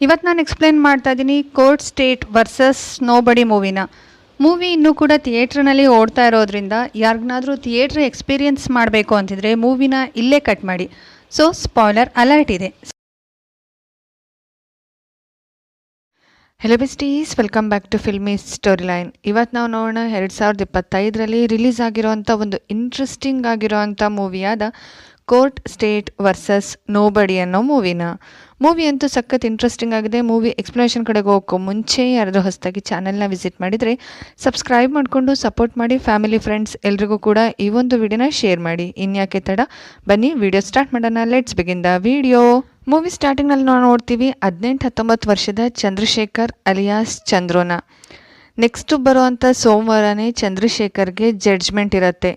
ಇವತ್ತು ನಾನು ಎಕ್ಸ್ಪ್ಲೇನ್ ಮಾಡ್ತಾ ಇದ್ದೀನಿ ಕೋರ್ಟ್ ಸ್ಟೇಟ್ ವರ್ಸಸ್ ನೋಬಡಿ ಮೂವಿನ ಮೂವಿ ಇನ್ನೂ ಕೂಡ ಥಿಯೇಟ್ರ್ನಲ್ಲಿ ಓಡ್ತಾ ಇರೋದ್ರಿಂದ ಯಾರಿಗನಾದರೂ ಥಿಯೇಟ್ರ್ ಎಕ್ಸ್ಪೀರಿಯನ್ಸ್ ಮಾಡಬೇಕು ಅಂತಿದ್ರೆ ಮೂವಿನ ಇಲ್ಲೇ ಕಟ್ ಮಾಡಿ. ಸೊ ಸ್ಪಾಯ್ಲರ್ ಅಲರ್ಟ್ ಇದೆ. Hello besties welcome back to filmy story line ಇವತ್ತು ನಾವು ನೋಡೋಣ ಎರಡು ಸಾವಿರದ ಇಪ್ಪತ್ತೈದರಲ್ಲಿ ರಿಲೀಸ್ ಆಗಿರೋವಂಥ ಒಂದು ಇಂಟ್ರೆಸ್ಟಿಂಗ್ ಆಗಿರೋವಂಥ ಮೂವಿಯಾದ ಕೋರ್ಟ್ ಸ್ಟೇಟ್ ವರ್ಸಸ್ ನೋಬಡಿ ಅನ್ನೋ ಮೂವಿನ ಮೂವಿ ಅಂತೂ ಸಖತ್ ಇಂಟ್ರೆಸ್ಟಿಂಗ್ ಆಗಿದೆ. ಮೂವಿ ಎಕ್ಸ್ಪ್ಲನೇಷನ್ ಕಡೆಗೆ ಹೋಗೋ ಮುಂಚೆ ಯಾರಾದರೂ ಹೊಸದಾಗಿ ಚಾನೆಲ್ನ ವಿಸಿಟ್ ಮಾಡಿದರೆ ಸಬ್ಸ್ಕ್ರೈಬ್ ಮಾಡಿಕೊಂಡು ಸಪೋರ್ಟ್ ಮಾಡಿ ಫ್ಯಾಮಿಲಿ ಫ್ರೆಂಡ್ಸ್ ಎಲ್ರಿಗೂ ಕೂಡ ಈ ಒಂದು ವಿಡಿಯೋನ ಶೇರ್ ಮಾಡಿ. ಇನ್ಯಾಕೆ ತಡ? ಬನ್ನಿ ವಿಡಿಯೋ ಸ್ಟಾರ್ಟ್ ಮಾಡೋಣ. Let's begin the video movie ಸ್ಟಾರ್ಟಿಂಗ್ನಲ್ಲಿ ನಾವು ನೋಡ್ತೀವಿ ಹದಿನೆಂಟು, ಹತ್ತೊಂಬತ್ತು ವರ್ಷದ ಚಂದ್ರಶೇಖರ್ ಅಲಿಯಾಸ್ ಚಂದ್ರೋನ. ನೆಕ್ಸ್ಟ್ ಬರುವಂಥ ಸೋಮವಾರನೇ ಚಂದ್ರಶೇಖರ್ಗೆ ಜಡ್ಜ್ಮೆಂಟ್ ಇರುತ್ತೆ.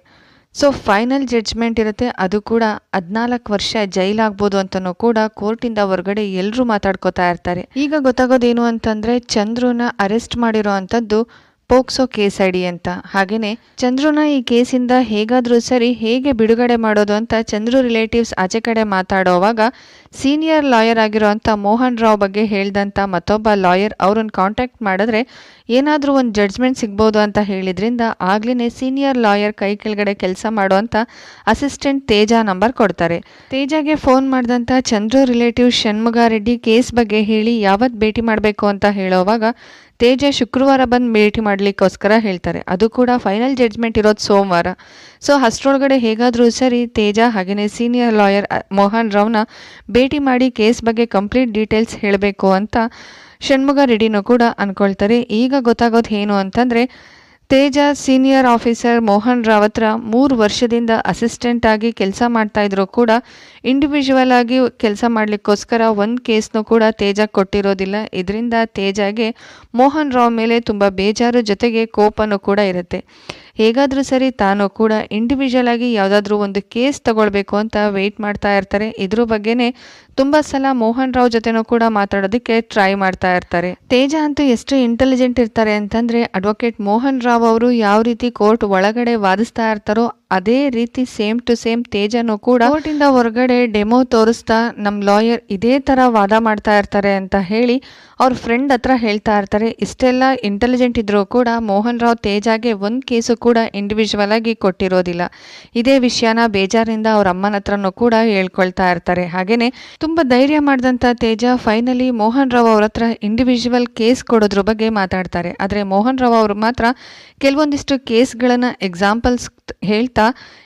ಸೊ ಫೈನಲ್ ಜಡ್ಜ್ಮೆಂಟ್ ಇರುತ್ತೆ. ಅದು ಕೂಡ ಹದಿನಾಲ್ಕು ವರ್ಷ ಜೈಲಾಗ್ಬೋದು ಅಂತನೂ ಕೂಡ ಕೋರ್ಟಿಂದ ಹೊರಗಡೆ ಎಲ್ಲರೂ ಮಾತಾಡ್ಕೋತಾ ಇರ್ತಾರೆ. ಈಗ ಗೊತ್ತಾಗೋದೇನು ಅಂತಂದ್ರೆ ಚಂದ್ರುನ ಅರೆಸ್ಟ್ ಮಾಡಿರೋ ಅಂಥದ್ದು ಪೋಕ್ಸೋ ಕೇಸ್ ಐಡಿ ಅಂತ. ಹಾಗೆಯೇ ಚಂದ್ರುನ ಈ ಕೇಸಿಂದ ಹೇಗಾದರೂ ಸರಿ ಹೇಗೆ ಬಿಡುಗಡೆ ಮಾಡೋದು ಅಂತ ಚಂದ್ರು ರಿಲೇಟಿವ್ಸ್ ಆಚೆ ಕಡೆ ಮಾತಾಡೋವಾಗ ಸೀನಿಯರ್ ಲಾಯರ್ ಆಗಿರೋವಂಥ ಮೋಹನ್ ರಾವ್ ಬಗ್ಗೆ ಹೇಳ್ದಂಥ ಮತ್ತೊಬ್ಬ ಲಾಯರ್, ಅವ್ರನ್ನ ಕಾಂಟ್ಯಾಕ್ಟ್ ಮಾಡಿದ್ರೆ ಏನಾದರೂ ಒಂದು ಜಡ್ಜ್ಮೆಂಟ್ ಸಿಗ್ಬೋದು ಅಂತ ಹೇಳಿದ್ರಿಂದ ಆಗ್ಲೇ ಸೀನಿಯರ್ ಲಾಯರ್ ಕೈ ಕೆಳಗಡೆ ಕೆಲಸ ಮಾಡುವಂಥ ಅಸಿಸ್ಟೆಂಟ್ ತೇಜ ನಂಬರ್ ಕೊಡ್ತಾರೆ. ತೇಜಾಗೆ ಫೋನ್ ಮಾಡಿದಂಥ ಚಂದ್ರು ರಿಲೇಟಿವ್ ಷಣ್ಮುಗಾರೆಡ್ಡಿ ಕೇಸ್ ಬಗ್ಗೆ ಹೇಳಿ ಯಾವತ್ತು ಭೇಟಿ ಮಾಡಬೇಕು ಅಂತ ಹೇಳೋವಾಗ ತೇಜ ಶುಕ್ರವಾರ ಬಂದು ಭೇಟಿ ಮಾಡಲಿಕ್ಕೋಸ್ಕರ ಹೇಳ್ತಾರೆ. ಅದು ಕೂಡ ಫೈನಲ್ ಜಡ್ಜ್ಮೆಂಟ್ ಇರೋದು ಸೋಮವಾರ. ಸೊ ಅಷ್ಟರೊಳಗಡೆ ಹೇಗಾದರೂ ಸರಿ ತೇಜ ಹಾಗೆಯೇ ಸೀನಿಯರ್ ಲಾಯರ್ ಮೋಹನ್ ರಾವ್ನ ಭೇಟಿ ಮಾಡಿ ಕೇಸ್ ಬಗ್ಗೆ ಕಂಪ್ಲೀಟ್ ಡೀಟೇಲ್ಸ್ ಹೇಳಬೇಕು ಅಂತ ಷಣ್ಮುಗ ರೆಡ್ಡಿನೂ ಕೂಡ ಅಂದ್ಕೊಳ್ತಾರೆ ಈಗ ಗೊತ್ತಾಗೋದು ಏನು ಅಂತಂದರೆ, ತೇಜ ಸೀನಿಯರ್ ಆಫೀಸರ್ ಮೋಹನ್ ರಾವ್ ಹತ್ರ ಮೂರು ವರ್ಷದಿಂದ ಅಸಿಸ್ಟೆಂಟ್ ಆಗಿ ಕೆಲಸ ಮಾಡ್ತಾ ಇದ್ರು ಕೂಡ ಇಂಡಿವಿಜುವಲ್ ಆಗಿ ಕೆಲಸ ಮಾಡಲಿಕ್ಕೋಸ್ಕರ ಒಂದು ಕೇಸ್ನೂ ಕೂಡ ತೇಜ ಕೊಟ್ಟಿರೋದಿಲ್ಲ. ಇದರಿಂದ ತೇಜಾಗೆ ಮೋಹನ್ ರಾವ್ ಮೇಲೆ ತುಂಬ ಬೇಜಾರು ಜೊತೆಗೆ ಕೋಪನೂ ಕೂಡ ಇರುತ್ತೆ. ಹೇಗಾದರೂ ಸರಿ ತಾನು ಕೂಡ ಇಂಡಿವಿಜುವಲ್ ಆಗಿ ಯಾವುದಾದ್ರೂ ಒಂದು ಕೇಸ್ ತಗೊಳ್ಬೇಕು ಅಂತ ವೆಯ್ಟ್ ಮಾಡ್ತಾ ಇರ್ತಾರೆ. ಇದ್ರ ಬಗ್ಗೆನೇ ತುಂಬ ಸಲ ಮೋಹನ್ ರಾವ್ ಜೊತೆನೂ ಕೂಡ ಮಾತಾಡೋದಕ್ಕೆ ಟ್ರೈ ಮಾಡ್ತಾ ಇರ್ತಾರೆ. ತೇಜ ಅಂತೂ ಎಷ್ಟು ಇಂಟೆಲಿಜೆಂಟ್ ಇರ್ತಾರೆ ಅಂತಂದ್ರೆ ಅಡ್ವೊಕೇಟ್ ಮೋಹನ್ ರಾವ್ ಅವರು ಯಾವ ರೀತಿ ಕೋರ್ಟ್ ಒಳಗಡೆ ವಾದಿಸ್ತಾ ಇರ್ತಾರೋ ಅದೇ ರೀತಿ ಸೇಮ್ ಟು ಸೇಮ್ ತೇಜನು ಕೂಡ ಕೋರ್ಟಿಂದ ಹೊರಗಡೆ ಡೆಮೋ ತೋರಿಸ್ತಾ ನಮ್ಮ ಲಾಯರ್ ಇದೇ ಥರ ವಾದ ಮಾಡ್ತಾ ಇರ್ತಾರೆ ಅಂತ ಹೇಳಿ ಅವ್ರ ಫ್ರೆಂಡ್ ಹತ್ರ ಹೇಳ್ತಾ ಇರ್ತಾರೆ. ಇಷ್ಟೆಲ್ಲ ಇಂಟೆಲಿಜೆಂಟ್ ಇದ್ರೂ ಕೂಡ ಮೋಹನ್ ರಾವ್ ತೇಜಾಗೆ ಒಂದು ಕೇಸು ಕೂಡ ಇಂಡಿವಿಜುವಲ್ ಆಗಿ ಕೊಟ್ಟಿರೋದಿಲ್ಲ. ಇದೇ ವಿಷಯನ ಬೇಜಾರಿಂದ ಅವ್ರ ಅಮ್ಮನ ಹತ್ರನೂ ಕೂಡ ಹೇಳ್ಕೊಳ್ತಾ ಇರ್ತಾರೆ. ಹಾಗೇನೆ ತುಂಬ ಧೈರ್ಯ ಮಾಡಿದಂಥ ತೇಜ ಫೈನಲಿ ಮೋಹನ್ ರಾವ್ ಅವ್ರ ಹತ್ರ ಇಂಡಿವಿಜುವಲ್ ಕೇಸ್ ಕೊಡೋದ್ರ ಬಗ್ಗೆ ಮಾತಾಡ್ತಾರೆ. ಆದರೆ ಮೋಹನ್ ರಾವ್ ಅವರು ಮಾತ್ರ ಕೆಲವೊಂದಿಷ್ಟು ಕೇಸ್ಗಳನ್ನು ಎಕ್ಸಾಂಪಲ್ಸ್ ಹೇಳ್ತಾ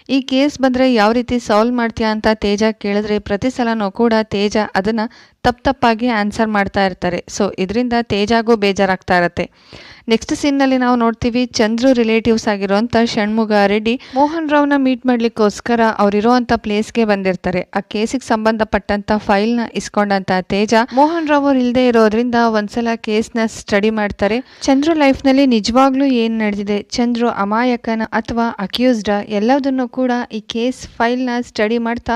ಈ ಕೇಸ್ ಬಂದರೆ ಯಾವ ರೀತಿ ಸಾಲ್ವ್ ಮಾಡ್ತೀಯಾ ಅಂತ ತೇಜ ಕೇಳಿದ್ರೆ ಪ್ರತಿ ಸಲನೂ ಕೂಡ ತೇಜ ಅದನ್ನು ತಪ್ಪು ತಪ್ಪಾಗಿ ಆನ್ಸರ್ ಮಾಡ್ತಾ ಇರ್ತಾರೆ. ಸೊ ಇದರಿಂದ ತೇಜಾಗೂ ಬೇಜಾರಾಗ್ತಾ ಇರುತ್ತೆ. ನೆಕ್ಸ್ಟ್ ಸೀನ್ನಲ್ಲಿ ನಾವು ನೋಡ್ತೀವಿ ಚಂದ್ರು ರಿಲೇಟಿವ್ಸ್ ಆಗಿರುವಂಥ ಷಣ್ಮುಗ ರೆಡ್ಡಿ ಮೋಹನ್ ರಾವ್ನ ಮೀಟ್ ಮಾಡಲಿಕ್ಕೋಸ್ಕರ ಅವರಿರುವಂಥ ಪ್ಲೇಸ್ಗೆ ಬಂದಿರ್ತಾರೆ. ಆ ಕೇಸಿಗೆ ಸಂಬಂಧಪಟ್ಟಂಥ ಫೈಲ್ನ ಇಸ್ಕೊಂಡಂತ ತೇಜ ಮೋಹನ್ ರಾವ್ ಅವ್ರು ಇಲ್ಲದೆ ಇರೋದ್ರಿಂದ ಒಂದ್ಸಲ ಕೇಸ್ನ ಸ್ಟಡಿ ಮಾಡ್ತಾರೆ. ಚಂದ್ರು ಲೈಫ್ನಲ್ಲಿ ನಿಜವಾಗ್ಲೂ ಏನು ನಡೆದಿದೆ? ಚಂದ್ರು ಅಮಾಯಕನ ಅಥವಾ ಅಕ್ಯೂಸ್ಡ ಎಲ್ಲದನ್ನು ಕೂಡ ಈ ಕೇಸ್ ಫೈಲ್ನ ಸ್ಟಡಿ ಮಾಡ್ತಾ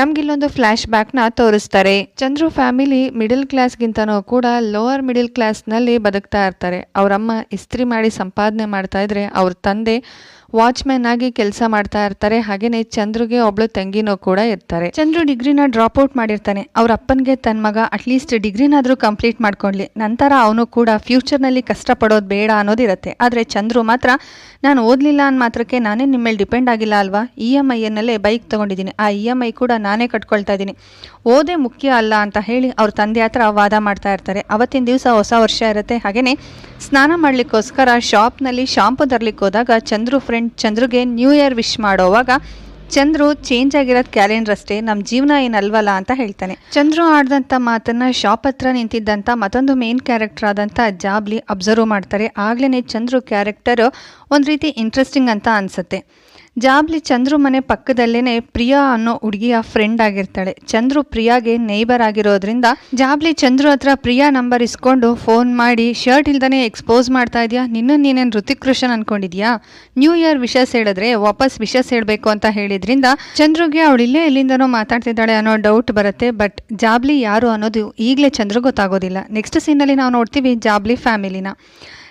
ನಮ್ಗಿಲ್ಲೊಂದು ಫ್ಲ್ಯಾಶ್ ಬ್ಯಾಕ್ನ ತೋರಿಸ್ತಾರೆ. ಚಂದ್ರು ಫ್ಯಾಮಿಲಿ ಮಿಡಲ್ ಕ್ಲಾಸ್ಗಿಂತನೂ ಕೂಡ ಲೋವರ್ ಮಿಡಲ್ ಕ್ಲಾಸ್ನಲ್ಲಿ ಬದುಕ್ತಾ ಇರ್ತಾರೆ. ಅವರಮ್ಮ ಇಸ್ತ್ರಿ ಮಾಡಿ ಸಂಪಾದನೆ ಮಾಡ್ತಾ ಇದ್ರೆ ಅವ್ರ ತಂದೆ ವಾಚ್ಮ್ಯಾನ್ ಆಗಿ ಕೆಲಸ ಮಾಡ್ತಾ ಇರ್ತಾರೆ. ಹಾಗೇನೆ ಚಂದ್ರುಗೆ ಒಬ್ಳು ತಂಗಿನೂ ಕೂಡ ಇರ್ತಾರೆ. ಚಂದ್ರು ಡಿಗ್ರಿನ ಡ್ರಾಪ್ ಔಟ್ ಮಾಡಿರ್ತಾನೆ. ಅವ್ರ ಅಪ್ಪನಿಗೆ ತನ್ನ ಮಗ ಅಟ್ಲೀಸ್ಟ್ ಡಿಗ್ರಿನಾದ್ರೂ ಕಂಪ್ಲೀಟ್ ಮಾಡ್ಕೊಳ್ಳಿ ನಂತರ ಅವನು ಕೂಡ ಫ್ಯೂಚರ್ನಲ್ಲಿ ಕಷ್ಟಪಡೋದು ಬೇಡ ಅನ್ನೋದಿರುತ್ತೆ ಆದರೆ ಚಂದ್ರು ಮಾತ್ರ, ನಾನು ಓದಲಿಲ್ಲ ಅನ್ನ ಮಾತ್ರಕ್ಕೆ ನಾನೇ ನಿಮ್ಮ ಮೇಲೆ ಡಿಪೆಂಡ್ ಆಗಿಲ್ಲ ಅಲ್ವಾ? ಇ ಎಂ ಐಯನ್ನಲ್ಲೇ ಬೈಕ್ ತೊಗೊಂಡಿದ್ದೀನಿ. ಆ ಇ ಎಂ ಐ ಕೂಡ ನಾನೇ ಕಟ್ಕೊಳ್ತಾ ಇದ್ದೀನಿ. ಓದೇ ಮುಖ್ಯ ಅಲ್ಲ ಅಂತ ಹೇಳಿ ಅವ್ರ ತಂದೆ ಹತ್ರ ವಾದ ಮಾಡ್ತಾ ಇರ್ತಾರೆ. ಅವತ್ತಿನ ದಿವಸ ಹೊಸ ವರ್ಷ ಇರುತ್ತೆ. ಹಾಗೆಯೇ ಸ್ನಾನ ಮಾಡಲಿಕ್ಕೋಸ್ಕರ ಶಾಪ್ನಲ್ಲಿ ಶಾಂಪು ತರಲಿಕ್ಕೆ ಹೋದಾಗ ಚಂದ್ರು ಫ್ರೆಂಡ್ ಚಂದ್ರುಗೆ ನ್ಯೂ ಇಯರ್ ವಿಶ್ ಮಾಡೋವಾಗ, ಚಂದ್ರು ಚೇಂಜ್ ಆಗಿರೋದು ಕ್ಯಾಲೆಂಡರ್ ಅಷ್ಟೇ ನಮ್ಮ ಜೀವನ ಏನಲ್ವಲ್ಲ ಅಂತ ಹೇಳ್ತಾನೆ. ಚಂದ್ರು ಆಡಿದಂಥ ಮಾತನ್ನ ಶಾಪ್ ಹತ್ರ ನಿಂತಿದ್ದಂಥ ಮತ್ತೊಂದು ಮೇನ್ ಕ್ಯಾರೆಕ್ಟರ್ ಆದಂಥ ಜಾಬ್ಲಿ ಅಬ್ಸರ್ವ್ ಮಾಡ್ತಾರೆ. ಆಗ್ಲೇ ಚಂದ್ರು ಕ್ಯಾರೆಕ್ಟರ್ ಒಂದು ರೀತಿ ಇಂಟ್ರೆಸ್ಟಿಂಗ್ ಅಂತ ಅನ್ಸುತ್ತೆ. ಜಾಬ್ಲಿ ಚಂದ್ರು ಮನೆ ಪಕ್ಕದಲ್ಲೇನೆ ಪ್ರಿಯಾ ಅನ್ನೋ ಹುಡುಗಿಯ ಫ್ರೆಂಡ್ ಆಗಿರ್ತಾಳೆ. ಚಂದ್ರು ಪ್ರಿಯಾಗೆ ನೇಬರ್ ಆಗಿರೋದ್ರಿಂದ ಜಾಬ್ಲಿ ಚಂದ್ರು ಹತ್ರ ಪ್ರಿಯಾ ನಂಬರ್ ಇಸ್ಕೊಂಡು ಫೋನ್ ಮಾಡಿ ಶರ್ಟ್ ಇಲ್ದನೆ ಎಕ್ಸ್ಪೋಸ್ ಮಾಡ್ತಾ ಇದೆಯಾ? ನಿನ್ನ ನೀನೇನು ಋತಿಕ್ ಅನ್ಕೊಂಡಿದ್ಯಾ? ನ್ಯೂ ಇಯರ್ ವಿಷಸ್ ಹೇಳಿದ್ರೆ ವಾಪಸ್ ವಿಷಸ್ ಹೇಳಬೇಕು ಅಂತ ಹೇಳಿದ್ರಿಂದ ಚಂದ್ರುಗೆ ಅವಳು ಇಲ್ಲೇ ಎಲ್ಲಿಂದನೋ ಮಾತಾಡ್ತಿದ್ದಾಳೆ ಅನ್ನೋ ಡೌಟ್ ಬರುತ್ತೆ. ಬಟ್ ಜಾಬ್ಲಿ ಯಾರು ಅನ್ನೋದು ಈಗಲೇ ಚಂದ್ರು ಗೊತ್ತಾಗೋದಿಲ್ಲ. ನೆಕ್ಸ್ಟ್ ಸೀನಲ್ಲಿ ನಾವು ನೋಡ್ತೀವಿ ಜಾಬ್ಲಿ ಫ್ಯಾಮಿಲಿನ